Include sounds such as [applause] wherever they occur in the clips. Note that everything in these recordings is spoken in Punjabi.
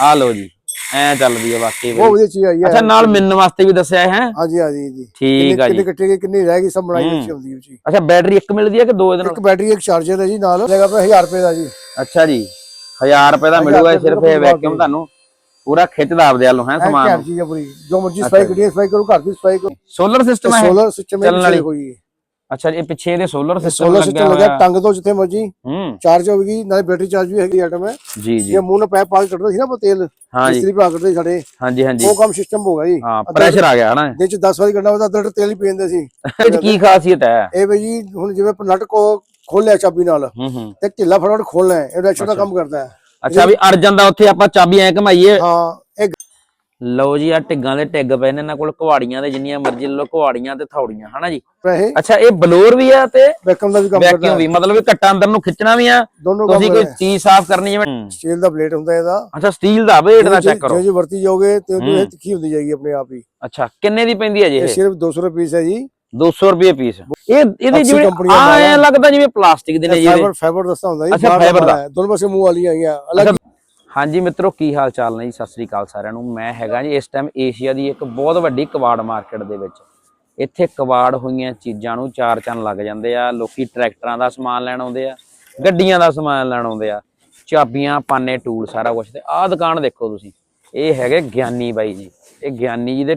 ਆ ਲਓ ਜੀ ਐ ਚੱਲਦੀ ਹੈ ਵਾਕਈ ਬਹੁਤ। ਵਧੀਆ ਚੀਜ਼ ਆਈ ਹੈ। ਅੱਛਾ ਨਾਲ ਮਿਲਣ ਵਾਸਤੇ ਵੀ ਦੱਸਿਆ ਹੈ? ਹਾਂਜੀ ਹਾਂਜੀ ਜੀ ਠੀਕ ਆ ਕਿੰਨੀ ਜੀ। ਕੱਟੀ ਗਈ ਕਿੰਨੀ ਰਹਿ ਗਈ ਸਭ ਬਣਾਈ ਹੁੰਦੀ ਹੈ ਜੀ। ਅੱਛਾ ਬੈਟਰੀ ਇੱਕ ਮਿਲਦੀ ਹੈ ਕਿ ਦੋ ਇਹਦੇ ਨਾਲ? ਇੱਕ ਬੈਟਰੀ ਇੱਕ ਚਾਰਜਰ ਹੈ ਜੀ ਨਾਲ। ਲੈਗਾ ਪਿਆ 1000 ਰੁਪਏ ਦਾ ਜੀ। ਅੱਛਾ ਜੀ 1000 ਰੁਪਏ ਦਾ ਮਿਲੂਗਾ ਸਿਰਫ ਦਾ ਇਹ ਵੈਕਿਊਮ ਤੁਹਾਨੂੰ। ਪੂਰਾ ਖਿੱਚਦਾ ਆਪਦੇ ਵੱਲੋਂ ਹੈ ਸਮਾਨ। ਪੂਰੀ। ਜੋ ਮਰਜ਼ੀ ਸਫ਼ਾਈ ਕਰੀਏ ਸਫ਼ਾਈ ਕਰੋ ਘਰ ਦੀ ਸਫ਼ਾਈ ਕਰੋ। ਸੋਲਰ ਸਿਸਟਮ ਹੈ ਸੋਲਰ ਸਿਸਟਮ ਚੱਲਣ ਵਾਲੀ। ਹੋਈ ਹੈ ਅੱਛਾ ਇਹ ਪਿੱਛੇ ਇਹਦੇ ਸੋਲਰ ਸਿਸਟਮ ਸੋਲਰ ਸਿਸਟਮ ਲੱਗਿਆ ਟੰਗ ਤੋਂ ਜਿੱਥੇ ਮਰਜ਼ੀ। ਹੂੰ। ਚਾਰਜ ਹੋਵੇਗੀ ਨਾਲੇ ਬੈਟਰੀ ਚਾਰਜ ਵੀ ਹੈਗੀ ਆਈਟਮ ਹੈ। ਜੀ ਜੀ। ਇਹ ਮੂੰਹ ਨਾਲ ਪੈਪ ਪਾ ਕੇ ਕੱਢਦਾ ਸੀ ਨਾ ਆਪਾਂ ਤੇਲ ਹਾਂ ਜੀ। ਇਸਤਰੀ ਭਰਾ ਕੱਢਦੇ ਸਾਡੇ। ਹਾਂਜੀ ਹਾਂਜੀ। ਉਹ ਕੰਮ ਸਿਸਟਮ ਹੋ ਗਿਆ ਜੀ। ਹਾਂ ਪ੍ਰੈਸ਼ਰ ਆ ਗਿਆ ਹਨਾ। ਦਿਨ ਚ 10 ਵਾਰੀ ਕੱਢਣਾ ਹੁੰਦਾ ਅੱਧਾ ਤੇਲ ਹੀ ਪੀ ਜਾਂਦੇ ਸੀ। [laughs] ਇਹ ਕੀ ਖਾਸੀਅਤ ਹੈ? ਇਹ ਬਈ ਜੀ ਹੁਣ ਜਿਵੇਂ ਨਟ ਕੋ ਖੋਲਿਆ ਚਾਬੀ ਨਾਲ ਹੂੰ ਹੂੰ। ਤੇ ਢਿੱਲਾ ਫਟਾਫਟ ਖੋਲਣਾ ਇਹ ਐਕਸ਼ਨ ਦਾ ਕੰਮ ਕਰਦਾ ਹੈ। ਅੱਛਾ ਵੀ ਅੜ ਜਾਂਦਾ ਉੱਥੇ ਆਪਾਂ ਚਾਬੀ ਐ ਘਮਾਈਏ। ਹਾਂ ਇਹ ਲਓ ਜੀ ਆ ਟਿੱਗਾਂ ਦੇ ਟਿੱਗ ਪਏ ਨੇ ਇਹਨਾਂ ਕੋਲ ਕੁਹਾੜੀਆਂ ਦੇ ਜਿੰਨੀਆਂ ਮਰਜ਼ੀ ਲੈ ਲਓ ਕੁਹਾੜੀਆਂ ਤੇ ਥੌੜੀਆਂ ਹਨਾ ਜੀ? ਅੱਛਾ ਇਹ ਬਲੋਰ ਵੀ ਆ ਤੇ ਵੈਕਮ ਦਾ ਵੀ ਕੰਮ ਕਰਦਾ ਵੈਕਿਊਮ ਵੀ ਮਤਲਬ ਵੀ ਕੱਟਾ ਅੰਦਰ ਨੂੰ ਖਿੱਚਣਾ ਵੀ ਆ। ਤੁਸੀਂ ਕੋਈ ਚੀਜ਼ ਸਾਫ਼ ਕਰਨੀ ਜਿਵੇਂ ਸਟੀਲ ਦਾ ਪਲੇਟ ਹੁੰਦਾ ਇਹਦਾ। ਅੱਛਾ ਸਟੀਲ ਦਾ ਵੇਟ ਦਾ ਚੈੱਕ ਕਰੋ। ਜੇ ਜੇ ਵਰਤੀ ਜਾਓਗੇ ਤੇ ਉਹ। ਤਿੱਖੀ ਹੁੰਦੀ ਜਾਏਗੀ ਆਪਣੇ ਆਪ ਹੀ। ਅੱਛਾ ਕਿੰਨੇ ਦੀ ਪੈਂਦੀ ਹੈ ਜੀ ਇਹ ਇਹ? ਸਿਰਫ 200 ਰੁਪਏ ਪੀਸ ਹੈ ਜੀ। 200 ਰੁਪਏ ਪੀਸ ਇਹ ਇਹਦੀ ਜਿਵੇਂ ਆ। ਲੱਗਦਾ ਜਿਵੇਂ ਪਲਾਸਟਿਕ ਦੇ ਨੇ ਜੀ। ਫਾਈਬਰ ਫਾਈਬਰ ਦੱਸਦਾ ਹੁੰਦਾ ਜੀ ਅੱਛਾ, ਦਾ। ਦੋਨੋਂ ਪਾਸੇ ਮੂੰਹ ਵਾਲੀਆਂ ਆਈਆਂ। ਅਲੱਗ ਹਾਂਜੀ ਮਿੱਤਰੋ, ਕੀ ਹਾਲ ਚਾਲ ਨੇ ਜੀ? ਸਤਿ ਸ੍ਰੀ ਅਕਾਲ ਸਾਰਿਆਂ ਨੂੰ। ਮੈਂ ਹੈਗਾ ਜੀ ਇਸ ਟਾਈਮ ਏਸ਼ੀਆ ਦੀ ਇੱਕ ਬਹੁਤ ਵੱਡੀ ਕਬਾੜ ਮਾਰਕੀਟ ਦੇ ਵਿੱਚ। ਇੱਥੇ ਕਬਾੜ ਹੋਈਆਂ ਚੀਜ਼ਾਂ ਨੂੰ ਚਾਰ ਚੰਨ ਲੱਗ ਜਾਂਦੇ ਆ। ਲੋਕੀ ਟਰੈਕਟਰਾਂ ਦਾ ਸਮਾਨ ਲੈਣ ਆਉਂਦੇ ਆ, ਗੱਡੀਆਂ ਦਾ ਸਮਾਨ ਲੈਣ ਆਉਂਦੇ ਆ, ਚਾਬੀਆਂ, ਪਾਨੇ, ਟੂਲ ਸਾਰਾ ਕੁਝ ਤੇ ਆਹ ਦੁਕਾਨ ਦੇਖੋ ਤੁਸੀਂ। ਇਹ ਹੈਗੇ ਗਿਆਨੀ ਬਾਈ ਜੀ। ਇਹ ਗਿਆਨੀ ਜੀ ਦੇ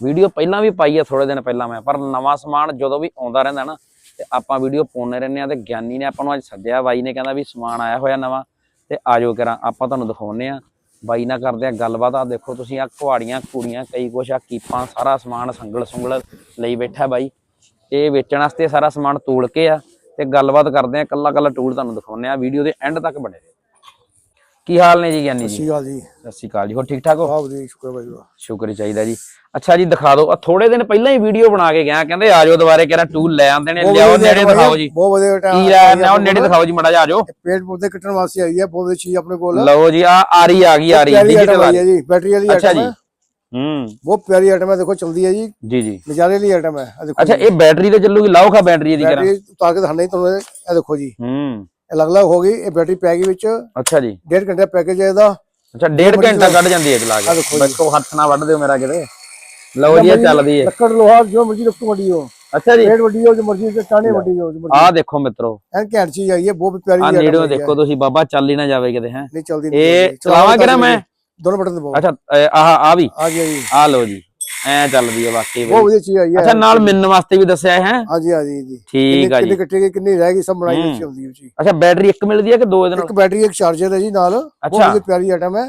ਵੀਡੀਓ ਪਹਿਲਾਂ ਵੀ ਪਾਈ ਆ ਥੋੜੇ ਦਿਨ ਪਹਿਲਾਂ ਮੈਂ। ਪਰ ਨਵਾਂ ਸਮਾਨ ਜਦੋਂ ਵੀ ਆਉਂਦਾ ਰਹਿੰਦਾ ਨਾ, ਤੇ ਆਪਾਂ ਵੀਡੀਓ ਪਾਉਂਦੇ ਰਹਿੰਦੇ ਆ ਤੇ ਗਿਆਨੀ ਨੇ ਆਪਾਂ ਨੂੰ ਅੱਜ ਸੱਦਿਆ। ਬਾਈ ਨੇ ਕਹਿੰਦਾ ਵੀ ਸਮਾਨ ਆਇਆ ਹੋਇਆ ਨਵਾਂ। ਤੇ ਆਜੋ ਕਰਾਂ, ਆਪਾਂ ਤੁਹਾਨੂੰ ਦਿਖਾਉਨੇ ਆ ਬਾਈ ਨਾ ਕਰਦੇ ਆ ਗੱਲਬਾਤ। ਆ ਦੇਖੋ ਤੁਸੀਂ ਆ ਕੁਹਾੜੀਆਂ, ਕੁੜੀਆਂ, ਕਈ ਕੁਛ ਆ ਕੀਪਾਂ, ਸਾਰਾ ਸਮਾਨ ਸੰਗਲ ਸੰਗਲ ਲਈ ਬੈਠਾ ਬਾਈ। ਇਹ ਵੇਚਣ ਵਾਸਤੇ ਸਾਰਾ ਸਮਾਨ ਤੋਲ ਕੇ ਆ ਤੇ ਗੱਲਬਾਤ ਕਰਦੇ ਆ ਕੱਲਾ ਕੱਲਾ ਟੂਲ ਤੁਹਾਨੂੰ ਦਿਖਾਉਨੇ ਆ ਵੀਡੀਓ ਦੇ ਐਂਡ ਤੱਕ ਬਣੇ ਕੀ ਹਾਲ ਨੇ ਜੀ ਗਿਆਨੀ ਜੀ? ਸਹੀ ਗੱਲ ਜੀ। ਸਤਿ ਸ਼੍ਰੀ ਅਕਾਲ ਜੀ। ਹੋਰ ਠੀਕ ਠਾਕ ਹੋ? ਹਾਂ ਵਧੀਆ ਸ਼ੁਕਰ ਭਾਈ ਦਾ ਸ਼ੁਕਰ ਹੀ ਚਾਹੀਦਾ ਜੀ। ਅੱਛਾ ਜੀ ਦਿਖਾ ਦਿਓ। ਆ ਥੋੜੇ ਦਿਨ ਪਹਿਲਾਂ ਹੀ ਵੀਡੀਓ ਬਣਾ ਕੇ ਗਿਆ। ਕਹਿੰਦੇ ਆ ਜਾਓ ਦੁਬਾਰੇ ਕਿਹੜਾ ਟੂਲ ਲੈ ਆਉਂਦੇ ਨੇ। ਲਿਆਓ ਨੇੜੇ ਦਿਖਾਓ ਜੀ। ਬਹੁਤ ਵਧੀਆ ਕੀ ਲੈ ਉਹ ਨੇੜੇ ਦਿਖਾਓ ਜੀ ਮੜਾ ਜਾ ਆ ਜਾਓ। ਪੌਦੇ ਕੱਟਣ ਵਾਸਤੇ ਆਈ ਹੈ ਬਹੁਤ ਚੀਜ਼ ਆਪਣੇ ਕੋਲ। ਲਓ ਜੀ ਆ ਆਰੀ ਆ ਗਈ ਆਰੀ। ਡਿਜੀਟਲ ਆ ਜੀ ਬੈਟਰੀ ਵਾਲੀ ਅੱਛਾ ਜੀ। ਹੈ। ਬਹੁਤ ਪਿਆਰੀ ਆਈਟਮ ਹੈ ਦੇਖੋ ਚਲਦੀ ਹੈ ਜੀ। ਜੀ ਜੀ। ਨਜ਼ਾਰੇ ਵਾਲੀ ਆਈਟਮ ਹੈ ਅੱਛਾ ਇਹ ਬੈਟਰੀ ਤੇ ਚੱਲੂਗੀ? ਲਾਓ ਖਾ ਬੈਟਰੀ ਇਹਦੀ ਕਰਾਂ ਬੈਟਰੀ ਉਤਾਰ ਕੇ ਦਿਖਾਣਾ ਹੀ ਤੁਹਾਨੂੰ ਇਹ ਦੇਖੋ ਜੀ। ਹੂੰ। ਇਹ ਅਲੱਗ ਅਲੱਗ ਹੋ ਗਈ ਇਹ ਬੈਟਰੀ ਪੈ ਗਈ ਵਿੱਚ। ਅੱਛਾ ਜੀ। ਡੇਢ ਘੰਟੇ ਪੈਕੇਜ ਹੈ ਇਹਦਾ ਅੱਛਾ ਡੇਢ ਘੰਟਾ ਕੱਢ ਜਾਂਦੀ ਹੈ ਚਲਾ ਕੇ। ਬੱਕੋ ਹੱਥ ਨਾ ਵੱਢ ਦਿਓ ਮੇਰਾ ਕਿਤੇ। ਲਓ ਜੀ ਇਹ ਚੱਲਦੀ ਹੈ। ਲੱਕੜ ਲੋਹਾ ਜੋ ਮਰਜ਼ੀ ਰੱਖੋ ਵੱਡੀ ਹੋ। ਅੱਛਾ ਜੀ। ਪੇਟ ਵੱਡੀ ਹੋ ਜੋ ਮਰਜ਼ੀ ਤੇ ਟਾਣੇ ਵੱਡੀ ਹੋ ਜੋ ਮਰਜ਼ੀ ਆਹ ਦੇਖੋ ਮਿੱਤਰੋ। ਐਨ ਘੈਂਟ ਚੀਜ਼ ਆਈ ਹੈ ਬਹੁਤ ਪਿਆਰੀ ਆ ਜਿਹੀ item ਨੇੜੋਂ ਹੈ। ਦੇਖੋ ਤੁਸੀਂ ਬਾਬਾ ਚੱਲ ਹੀ ਨਾ ਜਾਵੇ ਕਿਤੇ ਹੈ। ਨਹੀਂ ਚਲਦੀ ਇਹ। ਚਲਾਵਾਂ ਕਿਹੜਾ ਮੈਂ? ਦੋਨੋਂ ਬਟਨ ਦਬਾਓ। ਅੱਛਾ ਆਹ ਆ ਵੀ। ਆ ਗਿਆ ਜੀ। ਆ ਲਓ ਜੀ। ਐ ਚੱਲਦੀ ਹੈ ਵਾਕਈ ਬਹੁਤ ਵਧੀਆ ਚੀਜ਼ ਆਈ ਹੈ ਅੱਛਾ ਨਾਲ ਮਿਲਣ ਵਾਸਤੇ ਵੀ ਦੱਸਿਆ ਹੈ? ਹਾਂਜੀ ਹਾਂਜੀ ਜੀ ਠੀਕ ਆ ਕਿੰਨੀ ਜੀ। ਕੱਟੀ ਗਈ ਕਿੰਨੀ ਰਹਿ ਗਈ ਸਭ ਬਣਾਈ। ਅੱਛੀ ਹੁੰਦੀ ਹੈ ਜੀ। ਅੱਛਾ ਬੈਟਰੀ ਇੱਕ ਮਿਲਦੀ ਹੈ ਕਿ ਦੋ ਇਹਦੇ ਨਾਲ? ਇੱਕ ਬੈਟਰੀ ਇੱਕ ਚਾਰਜਰ ਹੈ ਜੀ ਨਾਲ। ਬਹੁਤ ਪਿਆਰੀ ਆਈਟਮ ਹੈ।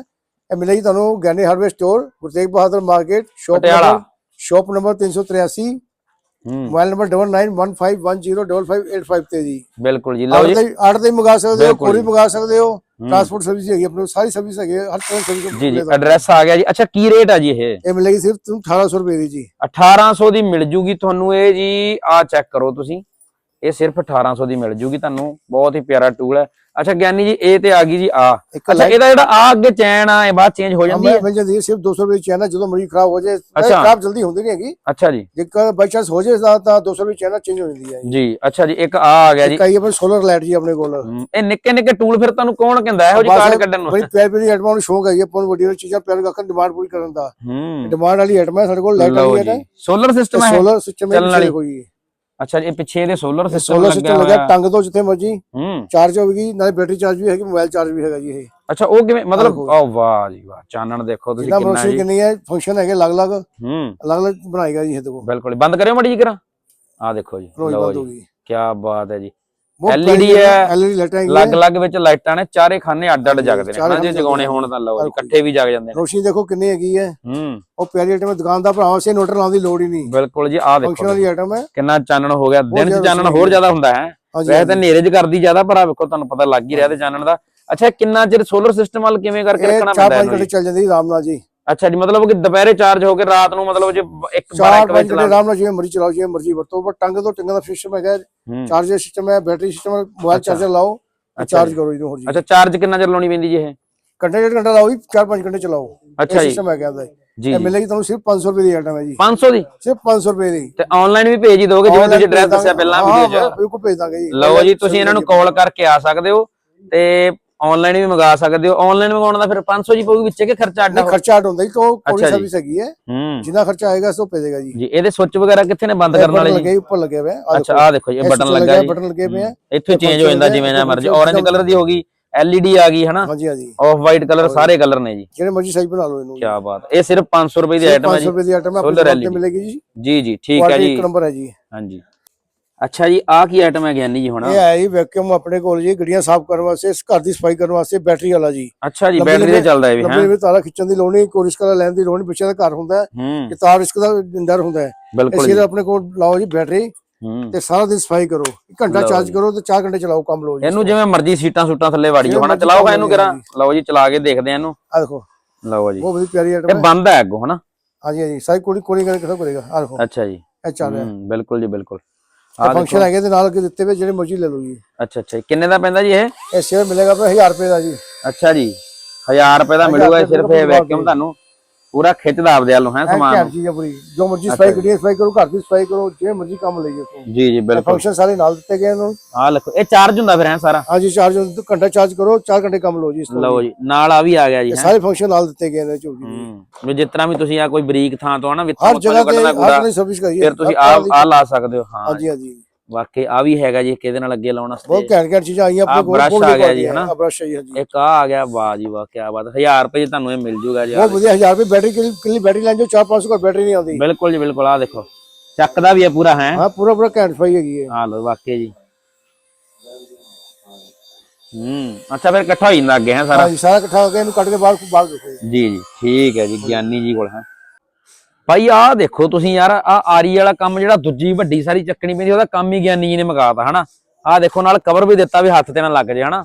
ਇਹ ਮਿਲੇਗੀ ਤੁਹਾਨੂੰ ਗੈਨੇ hardware store Gurtegh Bahadur market shop. Number shop number 383 ਹੂੰ ਮੋਬਾਈਲ ਨੰਬਰ 9915105585 ਤੇ ਜੀ। ਬਿਲਕੁਲ ਜੀ ਲਓ ਜੀ। ਆਰਡਰ ਤੇ ਮੰਗਾ ਸਕਦੇ ਹੋ ਕੋਈ। ਮੰਗਾ ਸਕਦੇ ਹੋ। ਟਰਾਂਸਪੋਰਟ ਸਰਵਿਸ ਹੈਗੀ ਆਪਣੇ ਸਾਰੀ ਸਰਵਿਸ ਹੈਗੀ ਹਰ ਤਰ੍ਹਾਂ ਦੀ ਸਰਵਿਸ ਜੀ ਜੀ ਐਡਰੈਸ ਆ ਗਿਆ ਜੀ। ਅੱਛਾ ਕੀ ਰੇਟ ਆ ਜੀ ਇਹ? ਇਹ ਮਿਲੇਗੀ ਸਿਰਫ ਤੁਹਾਨੂੰ 1800 ਰੁਪਏ ਦੀ ਜੀ। 1800 ਦੀ ਮਿਲ ਜੂਗੀ ਤੁਹਾਨੂੰ ਇਹ ਜੀ ਆ ਚੈੱਕ ਕਰੋ ਤੁਸੀਂ। ਇਹ ਸਿਰਫ 1800 ਦੀ ਮਿਲ ਜੂਗੀ ਤੁਹਾਨੂੰ। ਬਹੁਤ ਹੀ ਪਿਆਰਾ ਟੂਲ ਹੈ। ਅੱਛਾ ਗਿਆਨੀ ਜੀ ਇਹ ਤੇ ਆ ਗਈ ਜੀ ਆ। ਅੱਛਾ ਇਹਦਾ ਜਿਹੜਾ ਆ ਅੱਗੇ ਚੈਨ ਆ ਇਹ ਬਾਅਦ ਚੇਂਜ ਹੋ ਜਾਂਦੀ ਹੈ ਮਿਲ ਜਾਂਦੀ ਹੈ ਸਿਰਫ 200 ਰੁਪਏ ਚੈਨ ਹੈ ਜਦੋਂ ਮਰਜ਼ੀ ਖਰਾਬ ਹੋ ਜਾਏ। ਖਰਾਬ ਜਲਦੀ ਹੁੰਦੀ ਨਹੀਂ ਹੈਗੀ। ਅੱਛਾ ਜੀ। ਜੇਕਰ ਬਾਈ ਚਾਂਸ ਹੋ ਜਾਏ ਤਾਂ ਤਾਂ 200 ਰੁਪਏ ਚੈਨ ਚੇਂਜ ਹੋ ਜਾਂਦੀ ਹੈ ਜੀ। ਅੱਛਾ ਜੀ ਇੱਕ ਆ ਆ ਗਿਆ ਜੀ। ਕਈ ਆਪਣੇ ਸੋਲਰ ਲਾਈਟ ਜੀ ਆਪਣੇ ਕੋਲ। ਇਹ ਨਿੱਕੇ ਨਿੱਕੇ ਟੂਲ ਫਿਰ ਤੁਹਾਨੂੰ ਕੌਣ ਕਹਿੰਦਾ? ਇਹੋ ਜਿਹੀ ਕਾਰਡ ਕੱਢਣ ਨੂੰ? ਬੜੀ ਪਿਆਰੀ ਪਿਆਰੀ ਆਈਟਮਾਂ ਨੂੰ ਸ਼ੌਂਕ ਹੈ ਜੀ ਆਪਾਂ ਨੂੰ ਵੱਡੀਆਂ ਚੀਜ਼ਾਂ ਪਿਆਰ ਕਰਕੇ ਡਿਮਾਂਡ ਪੂਰੀ ਕਰਨ ਦਾ। ਹੂੰ। ਡਿਮਾਂਡ ਵਾਲੀ ਆਈਟਮ ਹੈ ਸਾਡੇ ਕੋਲ ਲਾਈਟ ਹੈ ਜੀ। ਸੋਲਰ ਸਿਸਟਮ ਹੈ ਸੋਲਰ ਸਿਸਟਮ ਚੱਲਣ ਵਾਲੀ। ਹੈ ਕੋਈ। ਅੱਛਾ ਇਹ ਪਿੱਛੇ ਇਹਦੇ ਸੋਲਰ ਸਿਸਟਮ ਸੋਲਰ ਸਿਸਟਮ ਲੱਗਿਆ ਟੰਗ ਤੋਂ ਜਿੱਥੇ ਮਰਜ਼ੀ। ਹੂੰ। ਚਾਰਜ ਹੋਵੇਗੀ ਨਾਲੇ ਬੈਟਰੀ ਚਾਰਜ ਵੀ ਹੈਗੀ ਮੋਬਾਈਲ ਚਾਰਜ ਵੀ ਹੈਗਾ ਜੀ ਇਹ। ਅੱਛਾ ਉਹ ਕਿਵੇਂ ਮਤਲਬ। ਓ ਵਾਹ ਜੀ ਵਾਹ ਚਾਨਣ ਦੇਖੋ ਤੁਸੀਂ ਕਿੰਨਾ ਜੀ। ਕਿੰਨੀ ਹੈ ਫੰਕਸ਼ਨ ਹੈਗੇ ਅਲੱਗ-ਅਲੱਗ। ਹੂੰ। ਅਲੱਗ-ਅਲੱਗ ਬਣਾਏਗਾ ਜੀ ਇਹ ਦੇਖੋ। ਬਿਲਕੁਲ ਬੰਦ ਕਰਿਓ ਮੜੀ ਜੀ ਕਰਾਂ ਆ ਦੇਖੋ ਜੀ ਲਓ ਜੀ। ਕੀ ਬਾਤ ਹੈ ਜੀ। LED ਪਿਆਰੀ ਹੈ, LED ਲਾਈਟਾਂ ਹੈਗੀਆਂ। ਅਲੱਗ ਅਲੱਗ ਵਿੱਚ ਲਾਈਟਾਂ ਨੇ ਚਾਰੇ ਖਾਨੇ ਅੱਡ ਅੱਡ ਜਗਦੇ ਨੇ। ਚਾਰੇ ਜੇ ਜਗਾਉਣੇ ਹੋਣ ਤਾਂ ਲਓ। ਇਕੱਠੇ ਵੀ ਜਗ ਜਾਂਦੇ ਨੇ। ਰੋਸ਼ਨੀ ਦੇਖੋ ਕਿੰਨੀ ਹੈਗੀ ਹੈ। ਹੂੰ। ਉਹ ਪਿਆਰੀ ਆਈਟਮ ਹੈ ਦੁਕਾਨ ਦਾ ਭਰਾਵਾ ਸੇ ਨੋਟਰ ਲਾਉਣ ਦੀ ਲੋੜ ਹੀ ਨਹੀਂ। ਬਿਲਕੁਲ ਜੀ ਆ ਫੰਕਸ਼ਨ ਦੇਖੋ ਵਾਲੀ ਆਈਟਮ ਹੈ। ਕਿੰਨਾ ਚਾਨਣ ਹੋ ਗਿਆ ਦਿਨ ਚ ਚਾਨਣ ਹੋਰ ਜ਼ਿਆਦਾ ਹੁੰਦਾ ਹੈ। ਵੈਸੇ ਤਾਂ ਹਨੇਰੇ ਚ ਕਰਦੀ ਜ਼ਿਆਦਾ ਪਰ ਆ ਵੇਖੋ ਤੁਹਾਨੂੰ ਪਤਾ ਲੱਗ ਹੀ ਰਿਹਾ ਤੇ ਚਾਨਣ ਦਾ। ਅੱਛਾ ਇਹ ਕਿੰਨਾ ਚਿਰ ਸੋਲਰ ਸਿਸਟਮ ਵੱਲ ਕਿਵੇਂ ਕਰਕੇ ਇਹ ਰੱਖਣਾ 4-5 ਪੈਂਦਾ ਇਹਨੂੰ ਘੰਟੇ ਜੀ? ਚੱਲ ਜਾਂਦੀ ਆਰਾਮ ਨਾਲ ਜੀ। ਅੱਛਾ ਜੀ ਮਤਲਬ ਕਿ ਦੁਪਹਿਰੇ ਚਾਰਜ ਹੋ ਕੇ ਰਾਤ ਨੂੰ ਮਤਲਬ ਜੇ ਇੱਕ 12 4-5 ਇੱਕ ਵਜੇ ਘੰਟੇ ਚਲਾ ਆਰਾਮ ਨਾਲ ਜਿਵੇਂ ਮਰਜ਼ੀ ਚਲਾਓ ਜਿਵੇਂ ਮਰਜ਼ੀ ਵਰਤੋ ਪਰ ਟੰਗ ਤੋਂ ਟੰਗਾ ਦਾ ਸਿਸਟਮ ਹੈਗਾ। ਚਾਰਜਰ ਸਿਸਟਮ ਹੈ ਬੈਟਰੀ ਸਿਸਟਮ ਹੈ ਮੋਬਾਈਲ। ਚਾਰਜਰ ਲਾਓ ਚਾਰਜ। ਕਰੋ ਇਹਨੂੰ ਹੋਰ ਜੀ। ਅੱਛਾ ਚਾਰਜ ਕਿੰਨਾ ਚਿਰ ਲਾਉਣੀ ਪੈਂਦੀ ਜੀ ਇਹ? ਘੰਟੇ ਡੇਢ ਘੰਟਾ ਲਾਓ ਜੀ 4-5 ਘੰਟੇ ਚਲਾਓ। ਅੱਛਾ ਜੀ। ਸਿਸਟਮ ਹੈਗਾ ਇਹਦਾ ਜੀ ਇਹ ਮਿਲੇਗੀ ਤੁਹਾਨੂੰ ਸਿਰਫ 500 ਰੁਪਏ ਦੀ ਆਈਟਮ ਹੈ ਜੀ। 500 ਦੀ? ਸਿਰਫ 500 ਰੁਪਏ ਦੀ। ਤੇ ਆਨਲਾਈਨ ਵੀ ਭੇਜ ਹੀ ਦੋਗੇ ਜਿਵੇਂ ਤੁਸੀਂ ਐਡਰੈਸ ਦੱਸਿਆ ਪਹਿਲਾਂ ਵੀਡੀਓ 'ਚ? ਬਿਲਕੁਲ ਭੇਜ ਦਾਂਗੇ ਜੀ। ਲਓ ਜੀ ਤੁਸੀਂ ਇਹਨਾਂ ਨੂੰ ਕਾਲ ਕਰਕੇ ਆ ਸਕਦੇ ਹੋ। ਤੇ ਆਨਲਾਈਨ ਵੀ ਮੰਗਾ ਸਕਦੇ ਹੋ। ਆਨਲਾਈਨ ਮੰਗਾਉਣ ਦਾ ਫਿਰ 500 ਜੀ ਪਊਗੀ ਵਿੱਚ ਕਿ ਖਰਚਾ ਅੱਡਾ ਖਰਚਾ ਅੱਡ ਹੁੰਦਾ ਜੀ ਅੱਛਾ ਕੋਈ। ਸਰਵਿਸ ਹੈਗੀ ਹੈ। ਹੂੰ। ਜਿੰਨਾ ਖਰਚਾ ਆਏਗਾ ਸੋ ਪੈ ਜਾਏਗਾ ਜੀ। ਜੀ ਇਹਦੇ ਸੁੱਚ ਵਗੈਰਾ ਕਿੱਥੇ ਨੇ ਬੰਦ ਕਰਨ ਵਾਲੇ ਜੀ? ਲੱਗੇ ਉੱਪਰ ਲੱਗੇ ਹੋਏ ਆ। ਅੱਛਾ ਆਹ ਦੇਖੋ ਜੀ ਇਹ ਬਟਨ ਲੱਗਾ ਜੀ। ਬਟਨ ਲੱਗੇ ਹੋਏ ਆ। ਇੱਥੇ ਚੇਂਜ ਹੋ ਜਾਂਦਾ ਜਿਵੇਂ ਨਾ ਮਰਜ਼ੀ। orange ਕਲਰ ਦੀ ਹੋ ਗਈ LED ਆ ਗਈ ਹਨਾ? ਹਾਂਜੀ ਹਾਂਜੀ। ਆਫ ਵਾਈਟ ਕਲਰ ਸਾਰੇ ਕਲਰ ਨੇ ਜੀ। ਜਿਹੜੇ ਮਰਜ਼ੀ ਸਾਈਜ਼ ਬਣਾ ਲਓ ਇਹਨੂੰ। ਕੀ ਬਾਤ। ਇਹ ਸਿਰਫ 500 ਰੁਪਏ ਦੀ ਆਈਟਮ ਹੈ 500 ਜੀ ਰੁਪਏ ਦੀ ਆਈਟਮ ਆਪਣੀ ਤੇ LED ਮਿਲੇਗੀ ਜੀ। ਜੀ ਜੀ ਠੀਕ ਹੈ ਜੀ। ਇੱਕ ਨੰਬਰ ਹੈ ਜੀ। ਹਾਂਜੀ। ਅੱਛਾ ਜੀ ਆਹ ਕੀ ਆਈਟਮ ਹੈ ਗਿਆਨੀ ਜੀ ਹੁਣ? ਇਹ ਹੈ ਜੀ ਵੈਕਿਊਮ ਆਪਣੇ ਕੋਲ ਜੀ ਗੱਡੀਆਂ ਸਾਫ਼ ਕਰਨ ਵਾਸਤੇ ਘਰ ਦੀ ਸਫ਼ਾਈ ਕਰਨ ਵਾਸਤੇ ਬੈਟਰੀ ਵਾਲਾ ਜੀ। ਅੱਛਾ ਜੀ ਬੈਟਰੀ ਤੇ ਚੱਲਦਾ ਹੈ ਵੀ ਹਾਂ? ਲੰਬੇ ਤਾਰਾਂ ਖਿੱਚਣ ਦੀ ਲੋੜ ਨਹੀਂ ਕੋਈ ਰਿਸਕ ਲੈਣ ਦੀ ਲੋੜ ਨਹੀਂ ਪਿੱਛੇ ਦਾ ਘਰ ਹੁੰਦਾ ਹੈ। ਕਿ ਤਾਰ ਰਿਸਕ ਦਾ ਡਰ ਹੁੰਦਾ ਹੈ। ਬਿਲਕੁਲ ਇਸੇ ਆਪਣੇ ਕੋਲ ਲਾਓ ਜੀ ਬੈਟਰੀ ਤੇ ਸਾਰਾ ਦਿਨ ਸਫ਼ਾਈ ਕਰੋ। ਘੰਟਾ ਚਾਰਜ। ਕਰੋ ਤੇ 4 ਘੰਟੇ ਚਲਾਓ ਕੰਮ ਲਓ ਜੀ। ਇਹਨੂੰ ਜਿਵੇਂ ਮਰਜ਼ੀ ਸੀਟਾਂ ਸੂਟਾਂ ਥੱਲੇ ਵਾੜੀਓ ਮਰਜ਼ੀ ਚਲਾਓਗਾ ਚੱਲ ਇਹਨੂੰ ਕਿਰਾ ਲਓ ਜੀ ਚਲਾ ਕੇ ਦੇਖਦੇ ਆ ਇਹਨੂੰ। ਆ ਦੇਖੋ। ਲਓ ਜੀ। ਬਹੁਤ ਵਧੀਆ ਪਿਆਰੀ ਇਹ ਆਈਟਮ ਹੈ। ਬੰਦ ਹੈ ਅੱਗੋਂ ਹਨਾ? ਹਾਂਜੀ ਹਾਂਜੀ। ਸਾਰੀ ਕੋਲੀ ਕੋਲੀ ਕਰਕੇ ਕਿਥੋਂ ਕਰੇਗਾ। ਆ ਦੇਖੋ। ਅੱਛਾ ਜੀ। ਇਹ ਚੱਲ ਰਿਹਾ। ਹੂੰ ਬਿਲਕੁਲ ਜੀ ਬਿਲਕੁਲ। ਆਹ ਫੰਕਸ਼ਨ ਹੈਗੇ ਤੇ ਨਾਲ ਅੱਗੇ ਦਿੱਤੇ ਹੋਏ ਜਿਹੜੇ ਮਰਜ਼ੀ ਲੈ ਲਓ ਜੀ। ਅੱਛਾ ਅੱਛਾ। ਕਿੰਨੇ ਦਾ ਪੈਂਦਾ ਜੀ ਇਹ? ਇਹ ਸਿਰ ਮਿਲੇਗਾ ਆਪਣਾ 1000 ਰੁਪਏ ਦਾ ਜੀ। ਅੱਛਾ ਜੀ। 1000 ਰੁਪਏ ਦਾ ਮਿਲੂਗਾ ਸਿਰਫ ਦਾ ਇਹ ਵੈਕਿਊਮ ਤੁਹਾਨੂੰ? ਪੂਰਾ ਖਿੱਚਦਾ ਆਪਦੇ ਵੱਲੋਂ ਹੈ ਸਮਾਨ ਘਰ ਚੀਜ਼ ਹੈ ਪੂਰੀ। ਜੋ ਮਰਜ਼ੀ ਸਫ਼ਾਈ ਕਰੀਏ ਸਫ਼ਾਈ ਕਰੋ ਘਰ ਦੀ ਸਫ਼ਾਈ ਕਰੋ ਜਿਵੇਂ ਮਰਜ਼ੀ ਕੰਮ ਲਈਏ ਤੋਂ ਜੀ ਜੀ ਬਿਲਕੁਲ। ਫੰਕਸ਼ਨ ਸਾਰੇ ਨਾਲ ਦਿੱਤੇ ਗਏ ਨੇ। ਆਹ ਲਿਖੋ ਇਹ ਚਾਰਜ ਹੁੰਦਾ ਫਿਰ ਹੈ ਸਾਰਾ? ਹਾਂਜੀ ਚਾਰਜ ਘੰਟਾ ਚਾਰਜ ਕਰੋ 4 ਘੰਟੇ ਕੰਮ ਲਓ ਜੀ ਇਸ ਤੋਂ ਲਓ ਜੀ ਨਾਲ ਆ ਵੀ ਆ ਗਿਆ ਜੀ ਹੈਂ। ਸਾਰੇ ਫੰਕਸ਼ਨ ਨਾਲ ਦਿੱਤੇ ਗਏ ਨੇ ਝੋਕੀ ਦੇ। ਹੂੰ ਵੀ ਜਿਸ ਤਰ੍ਹਾਂ ਵੀ ਤੁਸੀਂ ਆ ਕੋਈ ਬਰੀਕ ਥਾਂ ਤੋਂ ਹਨਾ ਵਿੱਚ ਹਰ ਜਗ੍ਹਾ ਤੇ ਕੱਢਣਾ ਹਰ ਕੂੜਾ ਤਰ੍ਹਾਂ ਦੀ ਸਰਵਿਸ ਕਰੀਏ। ਫਿਰ ਤੁਸੀਂ ਆ ਆ ਲਾ ਸਕਦੇ ਹੋ ਹਾਂ। ਹਾਂਜੀ ਹਾਂਜੀ। ਵਾਕਈ ਆ ਵੀ ਹੈਗਾ ਜੀ ਕਿਹਦੇ ਨਾਲ ਅੱਗੇ ਲਾਉਣ ਵਾਸਤੇ? ਬਹੁਤ ਘੈਂਟ ਘੈਂਟ ਚੀਜ਼ਾਂ ਆਈਆਂ ਆਪਣੇ ਕੋਲ ਬਹੁਤ ਆ ਗਿਆ ਜੀ, ਹਨਾ? ਬ੍ਰਸ਼ ਹੈ ਜੀ ਹਾਂਜੀ। ਇੱਕ ਆ ਆ ਗਿਆ ਵਾਹ ਜੀ ਵਾਹ ਕੀ ਬਾਤ 1000 ਰੁਪਏ ਤੁਹਾਨੂੰ ਇਹ ਮਿਲ ਜੂਗਾ ਜੀ ਬਹੁਤ ਵਧੀਆ 1000 ਰੁਪਏ ਬੈਟਰੀ ਕਿੰਨੀ ਬੈਟਰੀ ਲੈਣ ਜੋ 4-500 ਦਾ ਬੈਟਰੀ ਨਹੀਂ ਆਉਂਦੀ। ਬਿਲਕੁਲ ਜੀ ਬਿਲਕੁਲ ਆ ਦੇਖੋ। ਚੱਕਦਾ ਵੀ ਹੈ ਪੂਰਾ ਹੈ? ਹਾਂ ਪੂਰਾ ਪੂਰਾ ਘੈਂਟ ਸਫ਼ਾਈ ਹੈਗੀ ਹੈ ਆ ਲੋ ਵਾਕਈ ਜੀ। ਹੂੰ ਅੱਛਾ ਫਿਰ ਇਕੱਠਾ ਹੋ ਜਾਂਦਾ ਅੱਗੇ ਹੈ ਸਾਰਾ? ਹਾਂਜੀ ਸਾਰਾ ਇਕੱਠਾ ਹੋ ਕੇ ਇਹਨੂੰ ਕੱਢ ਕੇ ਬਾਹਰ ਬਾਹਰ ਦੇਖੋ ਜੀ। ਜੀ ਜੀ ਠੀਕ ਹੈ ਜੀ ਗਿਆਨੀ ਜੀ ਕੋਲ ਹੈ? ਭਾਈ ਆਹ ਦੇਖੋ ਤੁਸੀਂ ਯਾਰ ਆ ਆਰੀ ਵਾਲਾ ਕੰਮ ਜਿਹੜਾ ਦੂਜੀ ਵੱਡੀ ਸਾਰੀ ਚੱਕਣੀ ਪੈਂਦੀ ਉਹਦਾ ਕੰਮ ਹੀ ਗਿਆਨੀ ਜੀ ਨੇ ਮਗਾਤਾ ਹਨਾ? ਆਹ ਦੇਖੋ ਨਾਲ ਕਵਰ ਵੀ ਦਿੱਤਾ ਵੀ ਹੱਥ ਤੇ ਨਾ ਲੱਗ ਜੇ ਹਨਾ?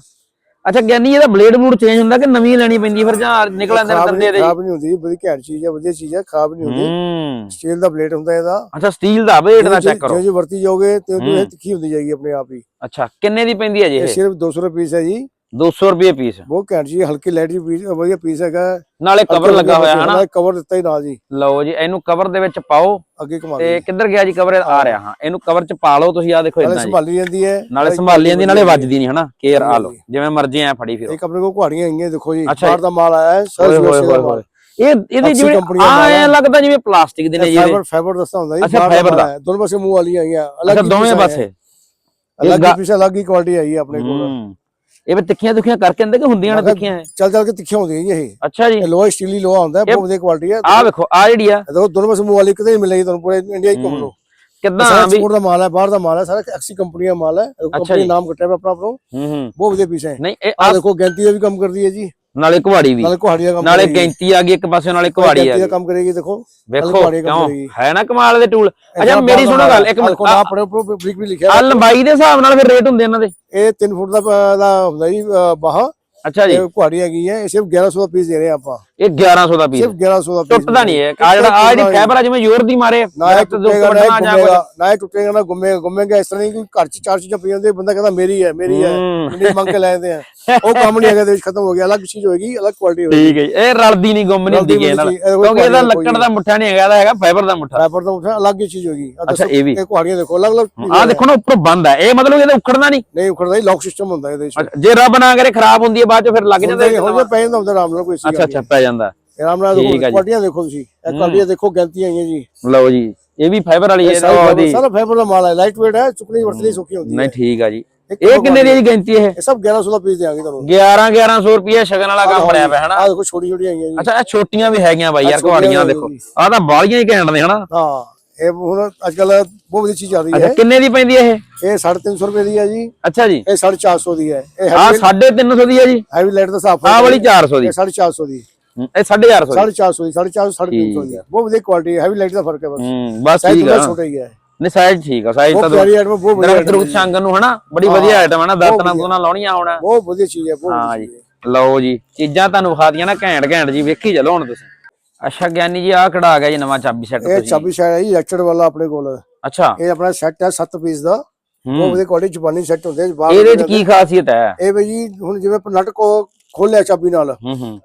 ਅੱਛਾ ਗਿਆਨੀ ਇਹਦਾ ਬਲੇਡ ਬਲੂਡ ਚੇਂਜ ਹੁੰਦਾ ਕਿ ਨਵੀਂ ਲੈਣੀ ਪੈਂਦੀ ਫਿਰ ਜਾਂ ਨਿਕਲ ਆਂਦੇ ਨੇ ਦੰਦੇ ਇਹਦੇ ਖਰਾਬ ਨਹੀਂ ਹੁੰਦੀ ਵਧੀਆ ਘੈਂਟ ਚੀਜ਼ ਹੈ ਵਧੀਆ ਚੀਜ਼ ਹੈ ਖਰਾਬ ਨਹੀਂ ਹੁੰਦੀ। ਸਟੀਲ ਦਾ ਪਲੇਟ ਹੁੰਦਾ ਇਹਦਾ। ਅੱਛਾ ਸਟੀਲ ਦਾ ਬਲੇਡ ਦਾ ਚੈੱਕ ਕਰੋ। ਜੇ ਜੇ ਵਰਤੀ ਜਾਓਗੇ ਤੇ ਉਹ। ਤਿੱਖੀ ਹੁੰਦੀ ਜਾਏਗੀ ਆਪਣੇ ਆਪ ਹੀ। ਅੱਛਾ ਕਿੰਨੇ ਦੀ ਪੈਂਦੀ ਹੈ ਜੀ ਇਹ ਸਿਰਫ 200 ਰੁਪਏ ਪੀਸ ਹੈ ਜੀ। 200 ਰੁਪਏ ਪੀਸ ਬਹੁਤ ਘੈਂਟ ਜੀ ਹਲਕੀ ਲਾਈਟ ਜੀ ਪੀਸ ਵਧੀਆ ਪੀਸ ਹੈਗਾ। ਨਾਲੇ ਕਵਰ ਲੱਗਾ ਹੋਇਆ ਹਨਾ। ਕਵਰ ਦਿੱਤਾ ਹੀ ਨਾਲ ਜੀ। ਲਓ ਜੀ ਇਹਨੂੰ ਕਵਰ ਦੇ ਵਿੱਚ ਪਾਓ। ਅੱਗੇ ਘੁਮਾ ਤੇ ਕਿੱਧਰ ਗਿਆ ਜੀ ਕਵਰ ਆ ਰਿਹਾ ਹਾਂ। ਇਹਨੂੰ ਕਵਰ ਚ ਪਾ ਲਓ ਤੁਸੀਂ ਆ ਦੇਖੋ ਇਦਾਂ ਜੀ। ਸੰਭਾਲੀ ਜਾਂਦੀ ਹੈ। ਨਾਲੇ ਸੰਭਾਲੀ ਜਾਂਦੀ ਨਾਲੇ ਵੱਜਦੀ ਨਹੀਂ ਹਨਾ। ਕੇਅਰ ਆ ਲਓ। ਜਿਵੇਂ ਮਰਜ਼ੀ ਐ ਫੜੀ ਫਿਰੋ। ਇੱਕ ਆਪਣੇ ਕੋਲ ਕੁਹਾੜੀਆਂ ਆਈਆਂ ਦੇਖੋ ਜੀ। ਬਾਹਰ ਦਾ ਮਾਲ ਆਇਆ ਹੈ ਹੋਏ ਇਹ ਇਹਦੇ ਜਿਵੇਂ ਆ ਲੱਗਦਾ ਜਿਵੇਂ ਪਲਾਸਟਿਕ ਦੇ ਨੇ ਜੀ। ਫਾਈਬਰ ਫਾਈਬਰ ਦੱਸਦਾ ਹੁੰਦਾ ਜੀ ਅੱਛਾ, fiber ਦਾ। ਹੈ। ਦੋਨੋਂ ਪਾਸੇ ਮੂੰਹ ਵਾਲੀਆਂ ਆਈਆਂ ਅਲੱਗ ਹੀ ਦੋਵੇਂ ਪੀਸ। ਅਲੱਗ ਹੀ ਪੀਸ ਅਲੱਗ ਹੀ ਕੁਆਲਿਟੀ ਆਈ ਹੈ ਆਪਣੇ ਕੋਲ। ਹੂੰ। ਇਹ ਵੀ ਤਿੱਖੀਆਂ ਦੁਖੀਆਂ ਕਰਕੇ ਹੁੰਦੇ ਕਿ ਹੁੰਦੀਆਂ ਨੇ ਤਿੱਖੀਆਂ? ਇਹ? ਚੱਲ ਚੱਲ ਕੇ ਤਿੱਖੀਆਂ ਹੁੰਦੀਆਂ ਜੀ ਇਹ। ਅੱਛਾ ਜੀ। ਇਹ ਲੋਹਾ ਸਟੀਲੀ ਲੋਹਾ ਹੁੰਦਾ ਬਹੁਤ ਵਧੀਆ ਕੁਆਲਿਟੀ ਹੈ ਆ ਵੇਖੋ ਆ ਜਿਹੜੀ ਆ। ਦੋਨੋਂ ਪਾਸੇ ਮੂੰਹ ਵਾਲੀ ਕਿਤੇ ਨਹੀਂ ਮਿਲੇਗੀ ਤੁਹਾਨੂੰ ਪੂਰੇ ਇੰਡੀਆ ਹੀ ਘੁੰਮ ਲਓ। ਕਿੱਦਾਂ ਵੀ ਐਕਸਪੋਰਟ ਦਾ ਮਾਲ ਹੈ ਬਾਹਰ ਦਾ ਮਾਲ ਹੈ ਸਾਰਾ ਐਕਸੀ ਕੰਪਨੀਆਂ ਮਾਲ ਹੈ। ਕੰਪਨੀ। ਨਾਮ ਕੱਟਿਆ ਆਪਣਾ ਆਪਣਾ ਹੂੰ ਹੂੰ। ਬਹੁਤ ਵਧੀਆ ਪੀਸ ਹੈ। ਨਹੀਂ ਇਹ ਆ ਦੇਖੋ ਗੈਂਤੀ ਦਾ ਵੀ ਕੰਮ ਕਰਦੀ ਹੈ ਜੀ। ਨਾਲੇ ਕੁਹਾੜੀ ਵੀ। ਨਾਲੇ ਕੁਹਾੜੀ ਦਾ ਕੰਮ ਨਾਲੇ। ਗੈਂਤੀ ਆ ਗਈ ਇੱਕ ਪਾਸੇ ਨਾਲੇ ਕੁਹਾੜੀ ਆ ਦਾ ਗਈ। ਕੰਮ ਕਰੇਗੀ ਦੇਖੋ। ਵੇਖੋ ਕਿਉਂ। ਹੈ ਨਾ ਕਮਾਲ ਦੇ ਟੂਲ। ਅੱਛਾ ਮੇਰੀ ਸੁਣੋ ਗੱਲ ਇੱਕ ਮਿੰਟ ਨਾ ਆਪਣੇ ਉੱਪਰ ਬਰੀਕ ਵੀ ਲਿਖਿਆ ਆ ਲੰਬਾਈ ਦੇ ਹਿਸਾਬ ਨਾਲ ਫਿਰ ਰੇਟ ਹੁੰਦੇ ਇਹਨਾਂ ਦੇ? ਇਹ 3 ਫੁੱਟ ਦਾ ਹੁੰਦਾ ਜੀ ਬਾਹ। ਅੱਛਾ ਜੀ। ਇਹ ਕੁਹਾੜੀ ਹੈਗੀ ਹੈ ਇਹ ਸਿਰਫ 1100 ਦਾ ਪੀਸ ਦੇ ਰਹੇ ਹਾਂ ਆਪਾਂ। ਇਹ 1100 ਦਾ ਪੀਸ ਸਿਰਫ 1100 ਦਾ ਪੀਸ ਟੁੱਟਦਾ ਨਹੀਂ ਇਹ। ਆ ਜਿਹੜਾ ਆ ਜਿਹੜੀ ਫਾਈਬਰ ਆ ਜਿਵੇਂ ਜ਼ੋਰ ਦੀ ਮਾਰੇ ਨਾ ਇਹ ਟੁੱਟੇਗਾ ਨਾ ਇਹ ਟੁੱਟੇਗਾ ਨਾ ਗੁੰਮੇਗਾ ਗੁੰਮੇਗਾ ਇਸ ਤਰ੍ਹਾਂ ਨਹੀਂ ਕਿ ਘਰ ਚ ਚਾਰ ਚੀਜ਼ਾਂ ਪਈਆਂ ਹੁੰਦੀਆਂ ਬੰਦਾ ਕਹਿੰਦਾ ਮੇਰੀ ਹੈ ਮੇਰੀ ਹੈ। ਹੂੰ। ਮੰਗ ਕੇ ਲੈ ਜਾਂਦੇ ਆ। ਉਹ ਕੰਮ ਨਹੀਂ ਹੈਗਾ ਇਹਦੇ ਵਿੱਚ ਖਤਮ ਹੋ ਗਿਆ ਅਲੱਗ ਚੀਜ਼ ਹੋਏਗੀ ਅਲੱਗ ਕੁਆਲਿਟੀ ਹੋਏਗੀ। ਠੀਕ ਹੈ ਜੀ, ਇਹ ਰਲਦੀ ਨਹੀਂ ਗੁੰਮ ਨਹੀਂ ਹੁੰਦੀ ਕਿਸੇ ਨਾਲ। ਕਿਉਂਕਿ ਇਹਦਾ ਦਾ ਲੱਕੜ ਦਾ ਮੁੱਠਾ ਨਹੀਂ ਹੈਗਾ ਇਹਦਾ ਹੈਗਾ ਫਾਈਬਰ ਦਾ ਮੁੱਠਾ। ਰੈਪਰ ਤਾਂ ਉੱਠਾ ਅਲੱਗ ਚੀਜ਼ ਹੋਏਗੀ। ਅੱਛਾ, ਇਹ ਵੀ। ਇਹ ਕੁਹਾੜੀਆਂ ਦੇਖੋ ਅਲੱਗ ਅਲੱਗ ਆ ਦੇਖੋ ਨਾ ਉੱਪਰ ਬੰਦ ਹੈ। ਇਹ ਮਤਲਬ ਇਹਦਾ ਉਖੜਨਾ ਨਹੀਂ ਨਹੀਂ ਉਖੜਦਾ ਹੀ ਲੌਕ ਸਿਸਟਮ ਹੁੰਦਾ ਇਹਦੇ ਵਿੱਚ। ਅੱਛਾ, ਜੇ ਰੱਬ ਨਾ ਕਰੇ ਖਰਾਬ ਹੁੰਦੀ ਹੈ ਬਾਅਦ ਚ ਫਿਰ ਲੱਗ ਜਾਂਦਾ ਹੋ ਜਾ ਪੈ ਜਾਂਦਾ ਹੁੰਦਾ ਆਰਾਮ ਨਾਲ ਕੋਈ ਅੱਛਾ ਅੱਛਾ ਪੈ ਜਾਂਦਾ। ਆਰਾਮ ਨਾਲ। ਕੁਆਲਿਟੀਆਂ ਦੇਖੋ ਤੁਸੀਂ। ਇਹ ਕੁਆਲਿਟੀਆਂ ਦੇਖੋ ਗੈਲਤੀਆਂ ਆਈਆਂ ਜੀ। ਲਓ ਜੀ ਇਹ ਵੀ ਫਾਈਬਰ ਵਾਲੀ ਹੈ ਸਾਰਾ ਫਾਈਬਰ ਦਾ ਮਾਲ ਹੈ ਲਾਈਟ ਵੇਟ ਹੈ ਚੁੱਕਣੀ ਵਰਤਣੀ ਸੌਖੀ ਹੁੰਦੀ ਹੈ। ਨਹੀਂ ਠੀਕ ਆ ਜੀ। ਇਹ ਕਿੰਨੇ ਦੀ ਹੈ ਗਿਣਤੀ ਇਹ? ਇਹ ਸਭ 1100 ਦਾ ਪੀਸ ਦੇਾਂਗੇ ਤੁਹਾਨੂੰ। 11 1100 ਰੁਪਏ ਸ਼ਗਨ ਵਾਲਾ ਕੰਮ ਬਣਿਆ ਪਿਆ ਹਨਾ? ਆਹ ਦੇਖੋ ਛੋਟੀ ਛੋਟੀ ਆਈਆਂ ਜੀ। ਅੱਛਾ ਇਹ ਛੋਟੀਆਂ ਵੀ ਹੈਗੀਆਂ ਬਾਈ ਯਾਰ ਕੁਹਾੜੀਆਂ ਦੇਖੋ। ਆ ਤਾਂ ਬਾਲੀਆਂ ਹੀ ਘੈਂਟ ਨੇ ਹਨਾ? ਹਾਂ ਇਹ ਹੁਣ ਅੱਜ ਕੱਲ ਬਹੁਤ ਵਧੀਆ ਚੀਜ਼ ਆ ਰਹੀ ਹੈ। ਕਿੰਨੇ ਦੀ ਪੈਂਦੀ ਹੈ ਇਹ? ਇਹ 350 ਰੁਪਏ ਦੀ ਹੈ ਜੀ। ਅੱਛਾ ਜੀ। ਇਹ 450 ਦੀ ਹੈ। ਇਹ ਆ 350 ਦੀ ਹੈ ਜੀ? ਹੈਵੀ ਲਾਈਟ ਦਾ ਹਿਸਾਬ ਆ ਵਾਲੀ 400 ਦੀ। ਇਹ 450 ਦੀ। ਹੂੰ, ਇਹ 450 ਦੀ। 450 ਦੀ 450 350 ਦੀ ਬਹੁਤ ਵਧੀਆ ਕੁਆਲਿਟੀ ਹੈ। ਹੈਵੀ ਲਾਈਟ ਦਾ ਫ਼ਰਕ ਹੈ ਬਸ। ਹੂੰ ਬਸ ਠੀਕ ਆ ਛੋਟਾ ਹੀ ਹੈ। ਨਹੀਂ ਸਾਈਜ਼ ਠੀਕ ਆ ਸਾਈਜ਼ ਤਾਂ ਬਹੁਤ ਪਿਆਰੀ ਆਈਟਮ ਬਹੁਤ ਵਧੀਆ ਦਰਖਤ ਸੰਗ ਨੂੰ ਹਨਾ ਬੜੀ ਵਧੀਆ ਆਈਟਮ ਹੈ ਨਾ ਦਾਤਨਾਂ ਵਧੀਆ। ਦੋਨਾਂ ਲਾਉਣੀਆਂ ਹੋਣਾ। ਬਹੁਤ ਵਧੀਆ ਚੀਜ਼ ਹੈ ਬਹੁਤ ਹਾਂ ਵਧੀਆ ਜੀ। ਲਓ ਜੀ ਚੀਜ਼ਾਂ ਤੁਹਾਨੂੰ ਵਿਖਾਤੀਆਂ ਨਾ ਘੈਂਟ ਘੈਂਟ ਜੀ ਵੇਖੀ ਚਲੋ ਹੁਣ ਤੁਸੀਂ। ਅੱਛਾ ਗਿਆਨੀ ਜੀ ਆਹ ਆ ਗਿਆ ਜੀ ਨਵਾਂ ਚਾਬੀ ਸੈੱਟ ਇਹ ਚਾਬੀ ਸ਼ਾਇਦ ਹੈ ਜੀ ਲੈਕਚਰ ਵਾਲਾ ਆਪਣੇ ਕੋਲ। ਅੱਛਾ। ਇਹ ਆਪਣਾ ਸੈੱਟ ਹੈ 7 ਪੀਸ ਦਾ। ਬਹੁਤ ਹੂੰ ਵਧੀਆ ਕੁਆਲਿਟੀ ਜਾਪਾਨੀ ਸੈੱਟ ਹੁੰਦੇ ਇਹਦੇ ਚ ਕੀ ਖਾਸੀਅਤ ਹੈ? ਇਹ ਵੀ ਜੀ ਹੁਣ ਜਿਵੇਂ ਨਟ ਕੋ ਖੋਲਿਆ ਚਾਬੀ ਨਾਲ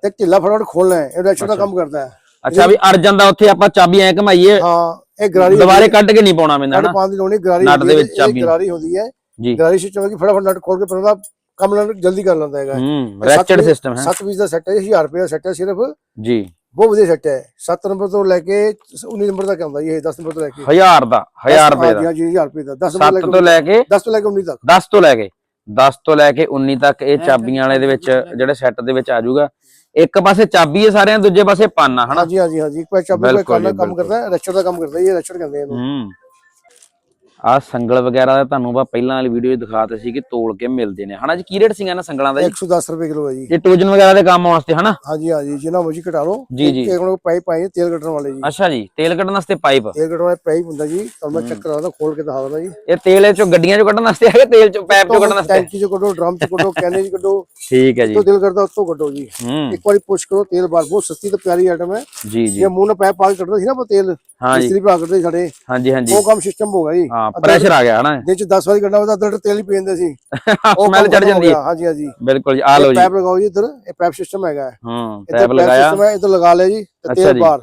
ਤੇ ਢਿੱਲਾ ਫਟਾਫਟ ਖੋਲਣਾ ਹੈ ਇਹ ਲੈਕਚਰ ਦਾ ਕੰਮ ਕਰਦਾ ਹੈ। ਅੱਛਾ ਵੀ ਅੜ ਜਾਂਦਾ ਉੱਥੇ ਆਪਾਂ ਚਾਬੀ ਐ ਘਮਾਈਏ। ਹਾਂ। ਇਹ ਗਰਾਰੀ ਦੁਬਾਰੇ ਕੱਢ ਕੇ ਨਹੀਂ ਪਾਉਣਾ ਪੈਂਦਾ ਹਨਾ? ਪਾਉਣ ਦੀ ਲੋੜ ਨਹੀਂ ਗਰਾਰੀ ਨਟ ਦੇ ਵਿੱਚ ਚਾਬੀ ਨੂੰ। ਗਰਾਰੀ ਹੁੰਦੀ ਹੈ। ਜੀ। ਗਰਾਰੀ ਸਿਸਟਮ ਹੈ ਕਿ ਫਟਾਫਟ ਨਟ ਖੋਲ ਕੇ ਉਹਦਾ ਕੰਮ ਨਾਲ ਜਲਦੀ ਕਰ ਲੈਂਦਾ ਹੈਗਾ। ਹੂੰ ਰੈਚਡ ਸਿਸਟਮ ਹੈ। 7 ਪੀਸ ਦਾ ਸੈੱਟ ਹੈ 1000 ਰੁਪਏ ਦਾ ਸੈੱਟ ਹੈ ਸਿਰਫ ਜੀ। ਬਹੁਤ ਵਧੀਆ ਸੈੱਟ ਹੈ। 7 ਨੰਬਰ ਤੋਂ ਲੈ ਕੇ 19 ਨੰਬਰ ਤੱਕ ਆਉਂਦਾ ਇਹ 10 ਨੰਬਰ ਤੋਂ ਲੈ ਕੇ। 1000 ਦਾ 1000 ਰੁਪਏ ਦਾ। ਜੀ 1000 ਰੁਪਏ ਦਾ। 10 ਨੰਬਰ 7 ਤੋਂ ਲੈ ਕੇ 10 ਤੋਂ ਲੈ ਕੇ 19 ਤੱਕ। 10 ਤੋਂ ਲੈ ਕੇ 10 ਤੋਂ ਲੈ ਕੇ 19 ਤੱਕ ਇਹ ਚਾਬੀਆਂ ਵਾਲੇ ਦੇ ਵਿੱਚ ਜਿਹੜੇ ਸੈੱਟ ਦੇ ਵਿੱਚ ਆ ਜਾਊਗਾ। ਇੱਕ ਪਾਸੇ ਚਾਬੀ ਹੈ ਸਾਰਿਆਂ ਦੂਜੇ ਪਾਸੇ ਪੰਨ ਹਨਾ? ਹਾਂਜੀ ਹਾਂਜੀ ਹਾਂਜੀ। ਇੱਕ ਪਾਸੇ ਚਾਬੀ ਕੋਈ ਕੰਮ ਕਰਦਾ ਰੈਚਰ ਦਾ ਕੰਮ ਕਰਦਾ ਇਹ ਰੈਚਰ ਕਹਿੰਦੇ ਇਹਨੂੰ। ਹੂੰ। ਆ ਸੰਗਲ ਵਗੈਰਾ ਦਾ ਤੁਹਾਨੂੰ ਮੈਂ ਪਹਿਲਾਂ ਵਾਲੀ ਵੀਡੀਓ ਦਿਖਾਤੇ ਸੀ ਕਿ ਤੋਲ ਕੇ ਮਿਲਦੇ ਨੇ। ਹਨਾ ਜੀ ਕੀ ਰੇਟ ਸੀਗਾ ਇਹਨਾਂ ਸੰਗਲਾਂ ਦਾ ਜੀ? 110 ਰੁਪਏ ਕਿਲੋ ਹੈ ਜੀ। ਇਹ ਟੋਜਨ ਵਗੈਰਾ ਦੇ ਕੰਮ ਵਾਸਤੇ ਹਨਾ? ਹਾਂਜੀ ਹਾਂਜੀ ਜਿੰਨਾ ਮਰਜ਼ੀ ਘਟਾ ਲਓ। ਜੀ, ਜੀ। ਇੱਕ ਕੋਲ ਪਾਈਪ ਪਾਈ ਤੇਲ ਕੱਢਣ ਵਾਲੇ ਜੀ। ਅੱਛਾ ਜੀ ਤੇਲ ਕੱਢਣ ਵਾਸਤੇ ਪਾਈਪ? ਤੇਲ ਕੱਢਣ ਵਾਲਾ ਪਾਈਪ ਹੁੰਦਾ ਜੀ ਤੁਹਾਨੂੰ ਮੈਂ ਚੈੱਕ ਕਰਾਉਂਦਾ ਖੋਲ ਕੇ ਦਿਖਾਉਂਦਾ ਜੀ। ਇਹ ਤੇਲ ਇਹ ਚੋਂ ਗੱਡੀਆਂ ਚੋਂ ਕੱਢਣ ਵਾਸਤੇ ਹੈਗੇ ਤੇਲ ਚੋਂ ਪਾਈਪ ਚੋਂ ਕੱਢਣ ਵਾਸਤੇ? ਟੈਂਕੀ ਚੋਂ ਕੱਢੋ ਡਰਮ ਚੋਂ ਕੱਢੋ ਕੈਨੇ ਚ ਕੱਢੋ। ਠੀਕ ਹੈ ਜੀ। ਤੋਂ ਦਿਲ ਕਰਦਾ ਉਸ ਤੋਂ ਕੱਢੋ ਜੀ। ਇੱਕ ਵਾਰੀ ਪੁਸ਼ ਕਰੋ ਤੇਲ ਬਾਹਰ ਬਹੁਤ ਸਸਤੀ ਤੇ ਪਿਆਰੀ ਆਈਟਮ ਹੈ। ਜੀ ਜੀ। ਜੇ ਮੂੰਹ ਨਾਲ ਪਾਈਪ ਪਾ ਕੇ ਕੱਢਦਾ ਸੀ ਨਾ ਆਪਾਂ ਤੇਲ ਹਾਂ ਜੀ। ਮਿਸਤਰੀ ਭਰਾ ਕੱਢਦੇ ਸਾਡੇ। ਹਾਂਜੀ ਹਾਂਜੀ। ਉਹ ਕੰਮ ਸਿਸਟਮ ਹੋ ਗਿਆ ਜੀ। ਹਾਂ ਪ੍ਰੈਸ਼ਰ ਆ ਗਿਆ ਹਨਾ? ਦਿਨ ਚ 10 ਵਾਰੀ ਕੱਢਣਾ ਉਹਦਾ ਅੱਧਾ ਤੇਲ ਹੀ ਪੀ ਜਾਂਦੇ ਸੀ। [laughs] ਸਮੈਲ ਚੜ ਜਾਂਦੀ ਹੈ। ਹਾਂਜੀ ਹਾਂਜੀ। ਬਿਲਕੁਲ ਜੀ ਆ ਲਓ ਜੀ। ਪੈਪ ਲਗਾਓ ਜੀ ਇੱਧਰ ਇਹ ਪੈਪ ਸਿਸਟਮ ਹੈਗਾ ਹੂੰ। ਲਗਾਇਆ। ਸਿਸਟਮ ਹੈ ਇੱਧਰ ਲਗਾ ਲਿਆ ਜੀ ਤੇ ਤੇਲ ਜੀ। ਬਾਹਰ।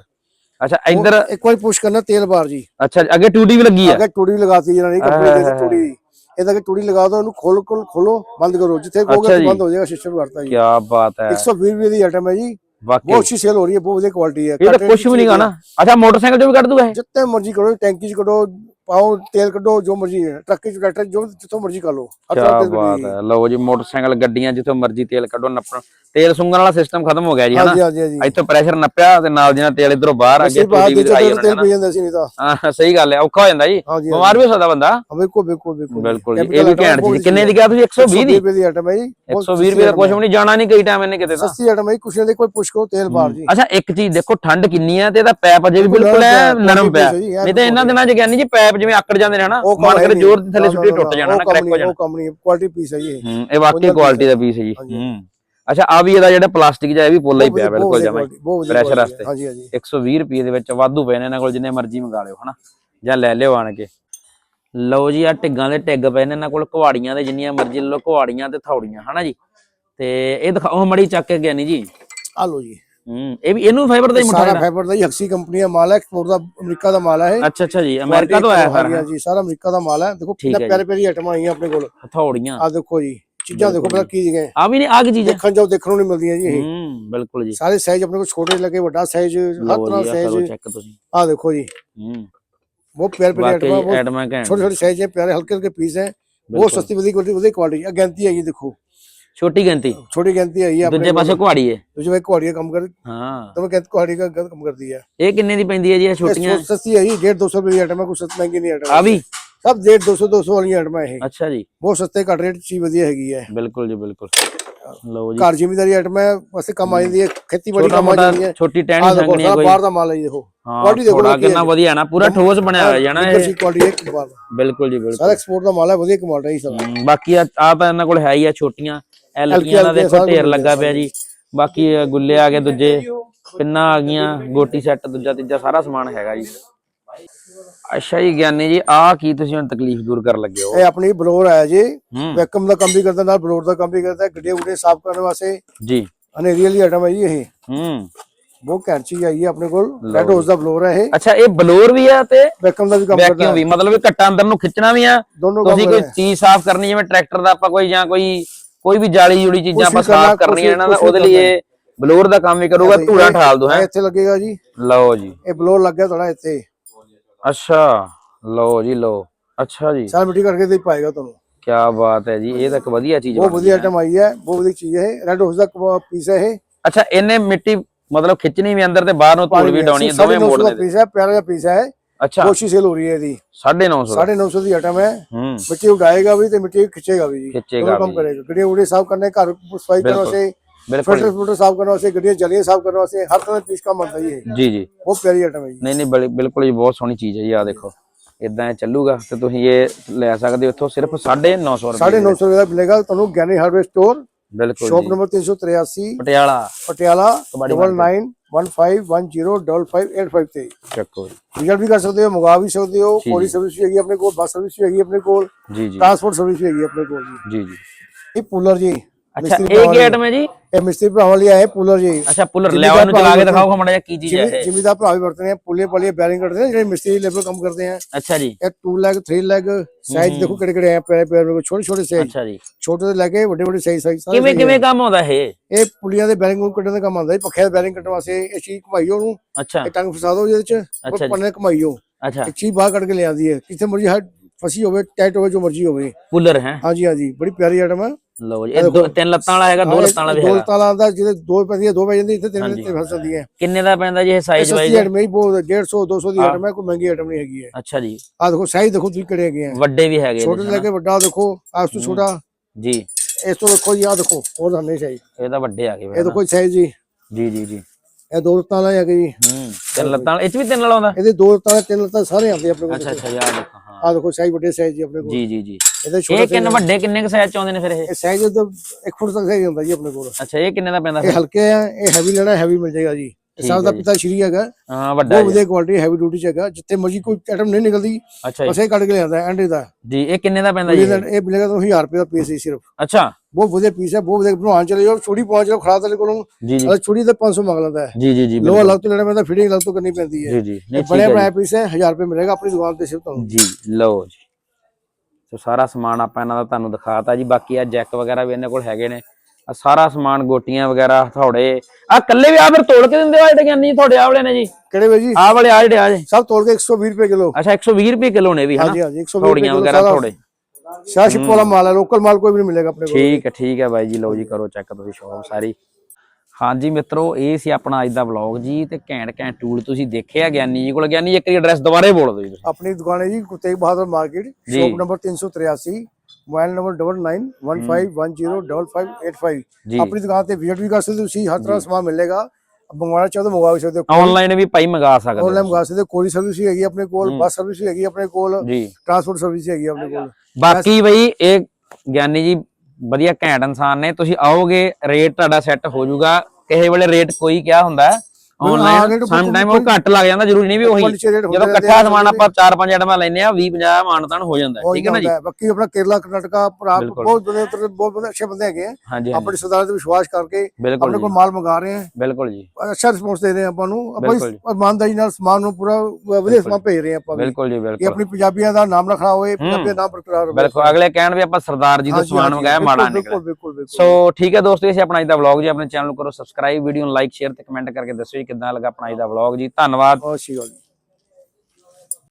ਅੱਛਾ ਇੱਧਰ ਇੱਕ ਵਾਰੀ ਪੁਸ਼ ਕਰਨਾ ਤੇਲ ਬਾਹਰ ਜੀ। ਅੱਛਾ ਜੀ, ਅੱਗੇ ਟੂਟੀ ਵੀ ਲੱਗੀ ਆ ਅਗਰ ਟੂੜੀ ਲਗਾਤੀ ਜਿਹਨਾਂ ਨੇ ਕੰਪਨੀ ਦੇ। ਟੂੜੀ ਇਹਦਾ ਕਿ ਟੂੜੀ ਲਗਾ ਦੋ ਉਹਨੂੰ ਖੋਲ ਖੋਲ ਖੋਲੋ ਬੰਦ ਕਰੋ। ਜਿੱਥੇ ਕਹੋਗੇ ਜੀ। ਬੰਦ ਹੋ ਜਾਏਗਾ ਸਿਸਟਮ ਕਰਤਾ ਜੀ। ਕੀ ਬਾਤ ਹੈ। 120 ਰੁਪਏ ਦੀ ਆਈਟਮ ਹੈ ਜੀ। ਬਹੁਤ ਅੱਛੀ ਸੇਲ ਹੋ ਰਹੀ ਹੈ ਬਹੁਤ ਵਧੀਆ ਕੁਆਲਿਟੀ ਹੈ। ਇਹ ਤਾਂ ਕੁਝ ਵੀ ਨਹੀਂ ਗਾ ਨਾ। ਅੱਛਾ ਮੋਟਰਸਾਈਕਲ ਚੋਂ ਵੀ ਕੱਢ ਦੂਗਾ ਜਿੱਤੇ ਮਰਜ਼ੀ ਕਰੋ ਟੈਂਕੀ ਚ ਕੱਢੋ ਪਾਓ ਤੇਲ ਕੱਢੋ ਜੋ ਮਰਜ਼ੀ ਹੈ ਟਰੱਕ ਚ ਟਰੈਕਟਰ ਜੋ ਜਿੱਥੋਂ ਮਰਜ਼ੀ ਕਰ ਲਓ। ਹਰ ਤਰ੍ਹਾਂ ਕੀ ਦੇ ਬਾਤ ਹੈ। ਲਓ ਜੀ ਮੋਟਰਸਾਈਕਲ ਗੱਡੀਆਂ ਜਿੱਥੋਂ ਮਰਜ਼ੀ ਤੇਲ ਕੱਢੋ ਨੱਪਣ। ਤੇਲ ਸੁੰਗਣ ਵਾਲਾ ਸਿਸਟਮ ਖਤਮ ਹੋ ਗਿਆ ਜੀ ਹਨਾ? ਹਾਂਜੀ ਇੱਥੋਂ ਪ੍ਰੈਸ਼ਰ ਨੱਪਿਆ ਤੇ ਨਾਲ ਜਿਹਨਾਂ ਤੇਲ ਇਧਰੋਂ ਬਾਹਰ ਅੱਗੇ ਅਸੀਂ ਬਾਹਰ ਟੂਟੀ ਦੇ ਵੀ ਆਈ ਤੇਲ ਪੀ ਜਾਂਦੇ ਸੀ ਨਹੀਂ ਤਾਂ। ਹਾਂ ਸਹੀ ਗੱਲ ਹੈ ਔਖਾ ਹੋ ਜਾਂਦਾ ਜੀ। ਹਾਂਜੀ ਬਿਮਾਰ ਵੀ ਹੋ ਸਕਦਾ ਬੰਦਾ। ਬਿਲਕੁਲ ਬਿਲਕੁਲ ਬਿਲਕੁਲ। ਬਿਲਕੁਲ ਜੀ ਇਹ ਵੀ ਘੈਂਟ ਚੀਜ਼ ਕਿੰਨੇ ਦੀ ਕਿਹਾ ਤੁਸੀਂ? 120 ਦੀ? ਰੁਪਏ ਦੀ ਆਈਟਮ ਹੈ ਜੀ। ਬਹੁਤ 120 ਰੁਪਏ ਦਾ ਕੁਝ ਵੀ ਨਹੀਂ ਜਾਣਾ ਨਹੀਂ ਕਈ ਟਾਈਮ ਇਹਨੇ ਕਿਤੇ ਤਾਂ। ਸਸਤੀ ਆਈਟਮ ਹੈ ਜੀ, ਕੁਛ ਨਹੀਂ ਦੇ ਕੋਈ ਕਰੋ ਤੇਲ ਬਾਹਰ ਜੀ। ਅੱਛਾ ਇੱਕ ਚੀਜ਼ ਦੇਖੋ ਠੰਡ ਕਿੰਨੀ ਹੈ ਤੇ ਇਹਦਾ ਪੈਪ ਅਜੇ ਵੀ ਬਿਲਕੁਲ ਬਿਲਕੁਲ ਐ ਨਰਮ ਨਰਮ ਪਿਆ। ਨਹੀਂ ਤਾਂ ਇਹਨਾਂ ਦਿਨਾਂ 'ਚ ਕਹਿੰਦੀ ਜੀ ਪੈਪ ਜਿਵੇਂ ਆਕੜ ਜਾਂਦੇ ਨੇ ਕੰਮ ਮਨ ਕਰੇ। ਜ਼ੋਰ ਦੀ ਥੱਲੇ ਨਾ, ਸੁੱਟੀ ਨਾ, ਟੁੱਟ ਨਾ, ਜਾਣਾ ਨਾ ਕਰੈਕ ਹੋ ਜਾਣਾ। ਉਹ ਕੰਮ ਨਹੀਂ ਕੁਆਲਿਟੀ ਪੀਸ ਹੈ ਇਹ ਹੂੰ ਇਹ ਵਾਕਈ ਕੁਆਲਿਟੀ ਦਾ ਪੀਸ ਹੈ ਜੀ। ਹੂੰ। ਅੱਛਾ ਆ ਵੀ ਇਹਦਾ ਜਿਹੜਾ ਪਲਾਸਟਿਕ ਜਿਹਾ ਇਹ ਵੀ ਪੋਲਾ ਹੀ ਪਿਆ ਬਿਲਕੁਲ ਜਮਾ ਪ੍ਰੈਸ਼ਰ ਵਾਸਤੇ ਹਾਂਜੀ ਹਾਂਜੀ। 120 ਰੁਪਏ ਦੇ ਵਿੱਚ ਵਾਧੂ ਪਏ ਨੇ ਇਹਨਾਂ ਕੋਲ ਜਿੰਨੇ ਮਰਜ਼ੀ ਮੰਗਾ ਲਿਓ ਹਨਾ। ਜਾਂ ਲੈ ਲਿਓ ਆਣ ਕੇ। ਲਓ ਜੀ ਆ ਟਿੱਗਾਂ ਦੇ ਟਿੱਗ ਪਏ ਨੇ ਇਹਨਾਂ ਕੋਲ ਕੁਹਾੜੀਆਂ ਦੇ ਜਿੰਨੀਆਂ ਮਰਜ਼ੀ ਲੈ ਲਓ ਕੁਹਾੜੀਆਂ ਤੇ ਥੌੜੀਆਂ ਹਨਾ ਜੀ। ਤੇ ਇਹ ਦਿਖਾਓ ਮੜੀ ਚੱਕ ਕੇ ਗਿਆ ਨਹੀਂ ਜੀ। ਆ ਲਓ ਜੀ। ਹੂੰ ਇਹ ਵੀ ਇਹਨੂੰ ਫਾਈਬਰ ਦਾ ਹੀ ਮੁੱਠਾ ਸਾਰਾ ਫਾਈਬਰ ਦਾ ਹੀ ਹਕਸੀ ਕੰਪਨੀ ਦਾ ਮਾਲ ਹੈ ਐਕਸਪੋਰਟ ਦਾ ਅਮਰੀਕਾ ਦਾ ਮਾਲ ਹੈ ਇਹ। ਅੱਛਾ ਅੱਛਾ ਜੀ ਅਮਰੀਕਾ ਤੋਂ ਆਇਆ ਸਾਰਾ। ਹਾਂਜੀ ਸਾਰਾ ਅਮਰੀਕਾ ਦਾ ਮਾਲ ਹੈ। ਦੇਖੋ ਕਿੰਨੇ ਪਿਆਰੇ ਪਿਆਰੀ ਆਈਟਮਾਂ ਆਈਆਂ ਆਪਣੇ ਕੋਲ। ਹਥੌੜੀਆਂ। ਆ ਦੇਖੋ ਜੀ ਚੀਜ਼ਾਂ ਦੇਖੋ ਪਤਾ ਕੀ ਜਗ੍ਹਾ ਆ ਵੀ ਨਹੀਂ ਆ ਕੀ ਚੀਜ਼ ਦੇਖਣ ਜਾਓ ਦੇਖਣ ਨੂੰ ਨਹੀਂ ਮਿਲਦੀਆਂ ਜੀ ਇਹ। ਹੂੰ ਬਿਲਕੁਲ ਜੀ। ਸਾਰੇ ਸਾਈਜ਼ ਆਪਣੇ ਕੋਲ ਛੋਟੇ ਲੱਗੇ ਵੱਡਾ ਸਾਈਜ਼ ਹਰ ਤਰ੍ਹਾਂ ਜੀ ਸਾਈਜ਼ ਚੈੱਕ ਤੁਸੀਂ। ਆ ਦੇਖੋ ਜੀ। ਹੂੰ। ਬਹੁਤ ਪਿਆਰੇ ਪਿਆਰੇ ਆਈਟਮਾਂ ਛੋਟੇ ਛੋਟੇ ਸਾਈਜ਼ ਹੈ ਪਿਆਰੇ ਹਲਕੇ ਹਲਕੇ ਪੀਸ ਹੈ। ਬਹੁਤ। ਸਸਤੀ ਵਧੀਆ ਕੁਆਲਿਟੀ ਵਧੀਆ ਕੁਆਲਿਟੀ ਅਗੈਂਤੀ ਹੈ ਜੀ ਦੇਖੋ। ਛੋਟੀ ਗਿਣਤੀ। छोटी गिनती है ये ਆਪਣੇ ਦੂਜੇ ਪਾਸੇ ਕੁਹਾੜੀ ਹੈ। दूसरे भाई कुहाड़ी का काम कर ਹਾਂ। तो मैं कहते कुहाड़ी का गलत काम करती ਇਹ ਕਿੰਨੇ ਦੀ ਪੈਂਦੀ ਹੈ ਜੀ ਇਹ ਛੋਟੀਆਂ? ये सस्ती है ये डेढ़ दो सौ रुपये आइटम है कुछ सस्ती ਆ ਵੀ? सब डेढ़ दो सौ दो सौ ਅੱਛਾ ਜੀ। ਬਹੁਤ ਸਸਤੇ ਘੱਟ ਰੇਟ ਚੀਜ਼ ਵਧੀਆ ਹੈਗੀ ਹੈ। ਬਿਲਕੁਲ ਜੀ ਬਿਲਕੁਲ। ਲਓ ਜੀ। ਘਰ ਜ਼ਿਮੀਦਾਰੀ ਆਈਟਮ ਹੈ ਵਸੇ ਕੰਮ ਆ ਜਾਂਦੀ ਹੈ ਖੇਤੀਬਾੜੀ ਛੋਟਾ ਕੰਮ ਆ ਜਾਂਦੀ ਹੈ। ਛੋਟੀ ਟਹਿਣੀ ਆਹ ਦੇਖੋ ਕੋਈ। ਬਾਹਰ ਦਾ ਮਾਲ ਹੈ ਦੇਖੋ। ਹਾਂ ਦੇਖੋ ਕਿੰਨਾ ਵਧੀਆ ਨਾ ਪੂਰਾ ਠੋਸ ਬਣਿਆ ਹੋਇਆ ਜਾਣਾ ਇਹ। ਇਹ ਕੁਆਲਿਟੀ ਇੱਕ ਬਾਰ ਬਿਲਕੁਲ ਜੀ ਬਿਲਕੁਲ। ਸਾਰਾ ਐਕਸਪੋਰਟ ਦਾ ਮਾਲ ਹੈ ਵਧੀਆ ਕਮਾਲ ਰਹੀ ਸਭ ਬਾਕੀ ਆ ਤਾਂ ਇਹਨਾਂ ਕੋਲ ਹੈ ਹੀ ਆ ਛੋਟੀਆਂ। ਐਲਕੀਆਂ ਦਾ ਦੇਖੋ ਢੇਰ ਲੱਗਾ ਪਿਆ ਜੀ। ਬਾਕੀ ਗੁੱਲੇ ਆ ਗਏ ਦੂਜੇ ਪਿੰਨਾ ਆ ਗਈਆਂ ਗੋਟੀ ਸੈੱਟ ਦੂਜਾ ਤੀਜਾ ਸਾਰਾ ਸਮਾਨ ਹੈਗਾ ਜੀ। ਅੱਛਾ ਜੀ ਗਿਆਨੀ ਜੀ ਆ ਕੀ ਤੁਸੀਂ ਹੁਣ ਤਕਲੀਫ ਦੂਰ ਕਰਨ ਲੱਗੇ ਹੋ? ਇਹ ਆਪਣੀ ਬਲੋਰ ਆਇਆ ਜੀ। ਵੈਕਮ ਦਾ ਕੰਮ ਵੀ ਕਰਦਾ ਨਾਲ ਬਲੋਰ ਦਾ ਕੰਮ ਵੀ ਕਰਦਾ ਗੱਡੇ ਗੁੱਡੇ ਸਾਫ਼ ਕਰਨ ਵਾਸਤੇ। ਜੀ। ਹਨੇਰੀ ਵਾਲੀ ਆਟਮ ਹੈ ਜੀ ਇਹ। ਹੂੰ। ਬਹੁਤ ਘੈਂਟ ਆਈ ਹੈ ਆਪਣੇ ਕੋਲ। ਰੈਡ ਹਾਊਸ ਦਾ ਬਲੋਰ ਹੈ ਇਹ। ਅੱਛਾ ਇਹ ਬਲੋਰ ਵੀ ਆ ਤੇ ਵੈਕਮ ਦਾ ਵੀ ਕੰਮ ਕਰਦਾ। ਵੈਕਮ ਵੀ ਮਤਲਬ ਇਹ ਘੱਟਾ ਅੰਦਰ ਨੂੰ ਖਿੱਚਣਾ ਵੀ ਆ। ਤੁਸੀਂ ਕੋਈ ਚੀਜ਼ ਸਾਫ਼ ਕਰਨੀ ਜਿਵੇਂ ਟਰੈਕਟਰ ਦਾ ਆਪਾਂ ਕੋਈ ਜਾਂ ਕੋਈ ਕੋਈ ਵੀ ਜਾਲੀ ਜੁੜੀ ਚੀਜ਼ਾਂ ਆਪਾਂ ਸਾਫ਼ ਕਰਨਾ, ਕਰਨੀਆਂ ਇਹਨਾਂ ਦਾ ਉਹਦੇ ਲਈ ਇਹ ਬਲੋਰ ਦਾ ਕੰਮ ਵੀ ਕਰੂਗਾ ਧੂੜਾ ਠਾਲ ਦੋ ਹੈ। ਇੱਥੇ ਲੱਗੇਗਾ ਜੀ। ਲਓ ਜੀ। ਇਹ ਬਲੋਰ ਲੱਗ ਗਿਆ ਤੁਹਾਡਾ ਇੱਥੇ। ਅੱਛਾ ਲਓ ਜੀ ਲਓ। ਅੱਛਾ ਜੀ। ਸਾਰਾ ਮਿੱਟੀ ਕਰਕੇ ਦੇ ਪਾਏਗਾ ਤੁਹਾਨੂੰ। ਕੀ ਬਾਤ ਹੈ ਜੀ ਇਹ ਤਾਂ ਇੱਕ ਵਧੀਆ ਚੀਜ਼ ਬਹੁਤ ਵਧੀਆ। ਆਈਟਮ ਆਈ ਹੈ ਬਹੁਤ ਵਧੀਆ ਚੀਜ਼ ਹੈ ਰੈਡ ਹਾਊਸ ਦਾ ਪੀਸ ਹੈ ਇਹ। ਅੱਛਾ ਇਹਨੇ ਮਿੱਟੀ ਮਤਲਬ ਖਿੱਚਣੀ ਵੀ ਅੰਦਰ ਤੇ ਬਾਹਰ ਨੂੰ ਧੂੜ ਵੀ ਡਾਉਣੀ ਹੈ ਦੋਵੇਂ ਮੋੜ ਦੇ ਪੀਸ ਹੈ ਪਿਆਰਾ ਜਿਹਾ ਪੀਸ ਹੈ ਅੱਛਾ ਕੋਸ਼ੀ ਸੇਲ ਹੋ ਰਹੀ ਹੈ ਇਹਦੀ 950 950 ਦੀ ਆਟਮ ਹੈ ਮਿੱਟੀ ਉਡਾਏਗਾ भी ਤੇ ਮਿੱਟੀ ਖਿੱਚੇਗਾ भी ਖਿੱਚੇगा ਕੰਮ करेगा गड्ढे उड़े साफ करने घर सफाई करने से फिल्टर फिल्टर साफ करने से गड्ढियां जलियां साफ करने से हर तरह चीज काम आता ही है जी जी बहुत प्यारी आइटम है नहीं नहीं बिल्कुल जी बहुत सोहनी चीज है ये आ देखो ਇਦਾਂ ਚੱਲੂਗਾ ਤੇ ਤੁਸੀਂ ਇਹ ਲੈ ਸਕਦੇ ਹੋ ਇੱਥੋਂ ਸਿਰਫ 950 ਰੁਪਏ 950 ਰੁਪਏ ਦਾ ਮਿਲੇਗਾ ਤੁਹਾਨੂੰ ਗਿਆਨੀ ਹਾਰਡਵੇਅਰ ਸਟੋਰ ਬਿਲਕੁਲ ਸ਼ਾਪ ਨੰਬਰ 383 ਪਟਿਆਲਾ ਪਟਿਆਲਾ 99 15105585 ਤੇ ਚੱਕੋ ਵਿਜ਼ਿਟ ਵੀ ਕਰ ਸਕਦੇ ਹੋ ਮੰਗਾ ਵੀ ਸਕਦੇ ਹੋ ਕੋਰੀ ਸਰਵਿਸ ਵੀ ਹੈਗੀ ਆਪਣੇ ਕੋਲ ਬੱਸ ਸਰਵਿਸ ਵੀ ਹੈਗੀ ਆਪਣੇ ਕੋਲ ਜੀ ਜੀ। ਟਰਾਂਸਪੋਰਟ ਸਰਵਿਸ ਵੀ ਹੈਗੀ ਆਪਣੇ ਕੋਲ ਜੀ ਜੀ। ਇਹ ਪੂਲਰ ਜੀ ਅੱਛਾ ਇਹ ਕੀ ਆਈਟਮ ਹੈ ਜੀ? ਇਹ ਮਿਸਤਰੀ ਭਰਾਵਾਂ ਲਈ ਆਏ ਪੂਲਰ ਜੀ। ਅੱਛਾ ਪੁੱਲਰ ਲਿਆਓ ਦਾ ਇਹਨੂੰ ਚਲਾ ਕੇ ਦਿਖਾਓ ਮੜਾ ਜਿਹਾ ਕੀ ਚੀਜ਼ ਹੈ ਇਹ। ਜਿਮੀਦਾਰ ਭਰਾ ਵੀ ਵਰਤਦੇ ਆ ਪੁੱਲੇ ਪਲੀਏ ਬੈਰਿੰਗ ਕੱਢਦੇ ਨੇ ਜਿਹੜੇ ਮਿਸਤਰੀ ਲੇਬਰ ਕੰਮ ਕਰਦੇ ਆ। ਅੱਛਾ ਜੀ। ਇਹ 2 ਲੈਗ 3 ਲੈਗ ਸਾਈਜ਼ ਦੇਖੋ ਕਿਹੜੇ ਕਿਹੜੇ ਆ ਪੈਰ ਪੈਰ ਛੋਟੇ ਛੋਟੇ ਸਾਈਜ਼ ਅੱਛਾ ਜੀ। ਛੋਟੇ ਤੋਂ ਲੈ ਕੇ ਵੱਡੇ ਵੱਡੇ ਸਾਈਜ਼ ਸਾਈਜ਼ ਕਿਵੇਂ ਕਿਵੇਂ ਕੰਮ ਆਉਂਦਾ ਇਹ? ਇਹ ਪੁਲੀਆਂ ਦੇ ਬੈਰਿੰਗ ਨੂੰ ਕੱਢਣ ਦਾ ਕੰਮ ਆਉਂਦਾ ਜੀ ਪੱਖੇ ਦੇ ਬੈਰਿੰਗ ਕੱਢਣ ਵਾਸਤੇ। ਇਹ ਚੀਜ਼ ਘੁਮਾਈਓ ਨੂੰ ਅੱਛਾ। ਇਹ ਟੰਗ ਫਸਾ ਦਿਓ ਜਿਹਦੇ ਚ ਜੀ। ਪੰਨੇ ਘੁਮਾਈਓ ਅੱਛਾ। ਇਹ ਚੀਜ਼ ਬਾਹਰ ਕੱਢ ਕੇ ਲਿਆਂਦੀ ਹੈ। ਕਿਤੇ ਮਰਜ਼ੀ ਹਰ ਫਸੀ ਹੋਵੇ ਟਾਈਟ ਹੋਵੇ ਜੋ ਮਰਜ਼ੀ ਹੋਵੇ। ਪੁੱਲਰ ਹੈ। ਹਾਂਜੀ ਹਾਂਜੀ ਬੜੀ ਪਿਆਰੀ ਆਈਟਮ ਹੈ ਲਓ ਜੀ ਇਹ ਦੋ- ਤਿੰਨ ਲੱਤਾਂ ਵਾਲਾ ਹੈਗਾ ਦੋ ਲੱਤਾਂ ਵਾਲਾ ਵੀ ਦੋ ਹੈਗਾ। ਲੱਤਾਂ ਵਾਲਾ ਦਾ ਜਿਹਦੇ ਦੋ ਪੈਂਦੀਆਂ ਦੋ ਪੈ ਜਾਂਦੀ ਇੱਥੇ ਤਿੰਨ। ਤਿੰਨ ਫਸ ਜਾਂਦੀਆਂ ਕਿੰਨੇ ਦਾ ਪੈਂਦਾ ਜੀ ਇਹ ਸਾਈਜ਼ ਵਾਈਜ਼ ਆਈਟਮ ਹੈ ਬਹੁਤ 150 200 ਦੀ ਆਈਟਮ ਹੈ। ਕੋਈ ਮਹਿੰਗੀ ਆਈਟਮ ਨਹੀਂ ਹੈਗੀ ਹੈ। ਅੱਛਾ ਜੀ। ਆ ਦੇਖੋ ਸਾਈਜ਼ ਦੇਖੋ ਤੁਸੀਂ ਕਿਹੜੇ ਹੈਗੇ ਆ। ਵੱਡੇ ਵੀ ਹੈਗੇ ਛੋਟੇ ਤੋਂ ਲੈ ਕੇ ਵੱਡਾ ਦੇਖੋ ਆ ਉਸ ਤੋਂ ਛੋਟਾ। ਜੀ। ਇਸ ਤੋਂ ਦੇਖੋ ਜੀ ਆ ਦੇਖੋ ਹੋਰ ਹੰਨੇ ਸਾਈਜ਼ ਇਹ ਤਾਂ ਵੱਡੇ ਆ ਗਏ ਇਹ। ਦੇਖੋ ਸਾਈਜ਼ ਜੀ ਜੀ ਜੀ ਜੀ। ਇਹ ਦੋ ਲੱਤਾਂ ਵਾਲਾ ਹੈਗਾ ਜੀ? ਹੂੰ ਤਿੰਨ ਲੱਤਾਂ ਇਹ ਚ ਵੀ ਤਿੰਨ ਵਾਲਾ ਆਉਂਦਾ? ਇਹਦੇ ਦੋ ਲੱਤਾਂ ਵਾਲੇ, ਤਿੰਨ ਲੱਤਾਂ ਸਾਰੇ ਆਉਂਦੇ ਆਪਣੇ ਕੋਲ ਅੱਛਾ ਅੱਛਾ ਯਾਰ ਦੇਖੋ ਹਾਂ। ਆ ਦੇਖੋ ਸਾਈਜ਼ ਵੱਡੇ ਸਾਈਜ਼ ਜੀ ਆਪਣੇ ਕੋਲ। ਜੀ ਜੀ ਜੀ। ਇਹਦੇ ਛੋਟੇ ਇਹ ਕਿੰਨੇ ਵੱਡੇ ਕਿੰਨੇ ਕ ਸਾਈਜ਼ ਚ ਆਉਂਦੇ ਨੇ ਫਿਰ ਇਹ? ਇਹ ਸਾਈਜ਼ ਤਾਂ 1 ਫੁੱਟ ਤੱਕ ਸਾਈਜ਼ ਹੁੰਦਾ ਜੀ ਆਪਣੇ ਕੋਲ। ਅੱਛਾ ਇਹ ਕਿੰਨੇ ਦਾ ਪੈਂਦਾ ਇਹ ਹਲਕੇ ਆ ਇਹ ਹੈਵੀ ਲੈਣਾ ਹੈਵੀ ਮਿਲ ਜਾਏਗਾ ਜੀ। ਸਾਲ ਦਾ ਪਿਤਾ ਸ਼੍ਰੀ ਹੈਗਾ। ਹਾਂ ਵੱਡਾ ਜੀ। ਵਧੀਆ ਕੁਆਲਿਟੀ ਹੈਵੀ ਡਿਊਟੀ ਚ ਹੈਗਾ। ਜਿੱਥੇ ਮਰਜ਼ੀ ਕੋਈ ਆਈਟਮ ਨਹੀਂ ਨਿਕਲਦੀ ਅੱਛਾ ਜੀ। ਬਸ ਇਹ ਕੱਢ ਕੇ ਲਿਆਂਦਾ ਐਂਡ ਦਾ ਜੀ ਇਹ ਕਿੰਨੇ ਦਾ ਪੈਂਦਾ ਜੀ ਇਹ? ਮਿਲੇਗਾ ਤੁਹਾਨੂੰ 1000 ਰੁਪਏ ਦਾ ਪੀਸ ਹੀ ਸਿਰਫ। ਅੱਛਾ। ਬਹੁਤ ਵਧੀਆ ਪੀਸ ਹੈ ਬਹੁਤ ਵਧੀਆ ਬਣਾਉਣ ਚਲੇ ਜਾਓ ਛੋਟੀ ਪਹੁੰਚ ਜਾਓ ਖੜਾ ਤੇਰੇ ਕੋਲੋਂ ਅਗਰ ਛੋਟੀ ਤੇ 500 ਮੰਗ ਲੈਂਦਾ ਹੈ। ਜੀ ਜੀ ਜੀ ਲੋਹਾ ਲੱਗ ਤੋਂ ਲੈਣਾ ਪੈਂਦਾ ਫਿਟਿੰਗ ਲੱਗ ਤੋਂ ਕਰਨੀ ਪੈਂਦੀ ਹੈ। ਜੀ ਜੀ। ਹੈ ਬਣਾਇਆ ਪੀਸ ਹੈ 1000 ਰੁਪਏ ਮਿਲੇਗਾ ਆਪਣੀ ਦੁਕਾਨ ਤੇ ਸਿਰਫ ਤੁਹਾਨੂੰ। ਜੀ ਲਓ ਜੀ। ਸੋ ਸਾਰਾ ਸਮਾਨ ਆਪਾਂ ਇਹਨਾਂ ਦਾ ਤੁਹਾਨੂੰ ਦਿਖਾਤਾ ਜੀ। ਬਾਕੀ ਆ ਜੈਕ ਵਗੈਰਾ ਵੀ ਇਹਨਾਂ ਕੋਲ ਹੈਗੇ ਨੇ। ਆ ਸਾਰਾ ਸਮਾਨ ਗੋਟੀਆਂ ਵਗੈਰਾ ਹਥੌੜੇ ਆ ਕੱਲੇ ਵੀ ਆ ਫਿਰ ਤੋੜ ਕੇ ਦਿੰਦੇ ਹੋ ਜਿਹੜੇ ਗਿਆਨੀ ਤੁਹਾਡੇ ਆ ਵਾਲੇ ਨੇ ਜੀ? ਕਿਹੜੇ ਵੇ ਜੀ? ਆ ਵਾਲੇ ਆ ਜਿਹੜੇ ਆ ਜੇ ਸਭ ਤੋੜ ਕੇ 120 ਰੁਪਏ ਕਿਲੋ। ਅੱਛਾ 120 ਰੁਪਏ ਕਿਲੋ ਨੇ ਵੀ ਹਨਾ? ਹਾਂਜੀ ਹਾਂਜੀ 120 ਰੁਪਏ ਕਿਲੋ ਵਗੈਰਾ ਸਾਰਾ ਥੋੜੇ ਸ਼ਾਹ ਸ਼ਿਪ ਵਾਲਾ ਮਾਲ ਹੈ ਲੋਕਲ ਮਾਲ ਕੋਈ ਵੀ ਨਹੀਂ ਮਿਲੇਗਾ ਆਪਣੇ ਕੋਲ। ਠੀਕ ਹੈ ਠੀਕ ਹੈ ਬਾਈ ਜੀ ਲਓ ਜੀ ਕਰੋ ਚੈੱਕ ਤੁਸੀਂ ਸ਼ੌਪ ਸਾਰੀ। ਹਾਂਜੀ ਮਿੱਤਰੋ ਇਹ ਸੀ ਆਪਣਾ ਅੱਜ ਦਾ ਵਲੌਗ ਜੀ ਤੇ ਘੈਂਟ ਘੈਂਟ ਟੂਲ ਤੁਸੀਂ ਦੇਖਿਆ ਗਿਆਨੀ ਜੀ ਕੋਲ। ਗਿਆਨੀ ਇੱਕ ਐਡਰੈਸ ਦੁਬਾਰੇ ਬੋਲ ਦਿਓ ਜੀ ਤੁਸੀਂ। ਆਪਣੀ ਦੁਕਾਨ ਹੈ ਜੀ ਕੁਤੇਗ Bahadur market. Shop number 383 mobile number 9915105585 ਜੀ। ਆਪਣੀ ਦੁਕਾਨ ਤੇ ਵਿਜ਼ਿਟ ਵੀ ਕਰ ਸਕਦੇ ਤੁਸੀਂ ਹਰ ਤਰ੍ਹਾਂ ਸਮਾਨ ਮਿਲੇਗਾ। ਮੰਗਵਾਉਣਾ ਚਾਹੋ ਤਾਂ ਮੰਗਵਾ ਵੀ ਸਕਦੇ ਹੋ। ਆਨਲਾਈਨ ਵੀ ਭਾਈ ਮੰਗਾ ਸਕਦੇ ਆਨਲਾਈਨ ਮੰਗਾ ਸਕਦੇ ਹੋ। ਕੋਰੀ ਸਰਵਿਸ ਵੀ ਹੈਗੀ ਆਪਣੇ ਕੋਲ ਬੱਸ ਸਰਵਿਸ ਵੀ ਹੈਗੀ ਆਪਣੇ ਕੋਲ ਟਰਾਂਸਪੋਰਟ ਸਰਵਿਸ ਹੈਗੀ ਆਪਣੇ ਕੋਲ। ਬਾਕੀ ਬਈ ਇਹ ਗਿਆਨੀ ਜੀ ਵਧੀਆ ਘੈਂਟ ਇਨਸਾਨ ਨੇ। ਤੁਸੀਂ ਆਓਗੇ ਰੇਟ ਤੁਹਾਡਾ ਸੈੱਟ ਹੋ ਜਾਊਗਾ। ਕਿਸੇ ਵੇਲੇ ਰੇਟ ਕੋਈ ਕਿਹਾ ਹੁੰਦਾ। ਆਨਲਾਈਨ rate ਸਮ ਟਾਈਮ ਉਹ ਘੱਟ ਲੱਗ ਜਾਂਦਾ ਜ਼ਰੂਰੀ ਨਹੀਂ ਵੀ ਉਹੀ। ਜਦੋਂ ਇਕੱਠਾ ਸਮਾਨ ਆਪਾਂ 4-5 ਆਈਟਮਾਂ ਲੈਨੇ ਆ 20-50 ਮਾਨਤਾਨ ਹੋ ਜਾਂਦਾ ਠੀਕ ਹੈ ਨਾ ਜੀ? ਬਾਕੀ ਆਪਣਾ ਕੇਰਲਾ ਕਰਨਾਟਕਾ ਭਰਾ। ਬਹੁਤ ਬੰਦੇ ਬਹੁਤ ਬਹੁਤ ਅੱਛੇ ਬੰਦੇ ਹੈਗੇ ਆ। ਆਪਣੇ ਸਰਦਾਰ ਤੇ ਵਿਸ਼ਵਾਸ ਕਰਕੇ ਆਪਣੇ ਕੋਲ ਮਾਲ ਮੰਗਾ ਰਹੇ ਆ। ਬਿਲਕੁਲ ਜੀ। ਅੱਛਾ ਰਿਸਪੌਂਸ ਦੇ ਰਹੇ ਆਪਾਂ ਨੂੰ। ਆਪਾਂ। ਇਮਾਨਦਾਰੀ ਨਾਲ ਸਮਾਨ ਨੂੰ ਪੂਰਾ ਵਧੀਆ ਸਮਾਨ ਭੇਜ ਰਹੇ ਆਪਾਂ ਬਿਲਕੁਲ ਜੀ ਬਿਲਕੁਲ। ਆਪਣੀ ਪੰਜਾਬੀਆਂ ਦਾ ਨਾਮ ਰੱਖਣਾ ਹੋਏ ਪੰਜਾਬੀਆਂ ਦਾ ਨਾਮ ਬਰਕਰਾਰ ਹੋਵੇ। ਬਿਲਕੁਲ। ਅਗਲੇ ਕਹਿਣ ਵੀ ਆਪਾਂ ਸਰਦਾਰ ਜੀ ਹਾਂਜੀ, ਸਮਾਨ ਮੰਗਾਇਆ ਮਾੜਾ ਨਿਕਲਿਆ। ਬਿਲਕੁਲ ਬਿਲਕੁਲ। ਬਿਲਕੁਲ ਸੋ ਠੀਕ ਹੈ ਦੋਸਤੋ ਇਹ ਆਪਣਾ ਅੱਜ ਦਾ ਵਲੌਗ ਜੀ ਆਪਣੇ ਚੈਨਲ ਨੂੰ ਕਰੋ ਸਬਸਕ੍ਰਾਈਬ ਵੀਡੀਓ ਨੂੰ ਲਾਈਕ ਸ਼ੇਅਰ ਤੇ ਕਮੈਂਟ ਕਰਕੇ ਦੱਸਿਓ ਜੀ ਕਿੱਦਾਂ ਲੱਗਾ ਆਪਣਾ ਅੱਜ ਵਲੌਗ ਜੀ? ਧੰਨਵਾਦ। ਬਹੁਤ ਅੱਛੀ ਗੱਲ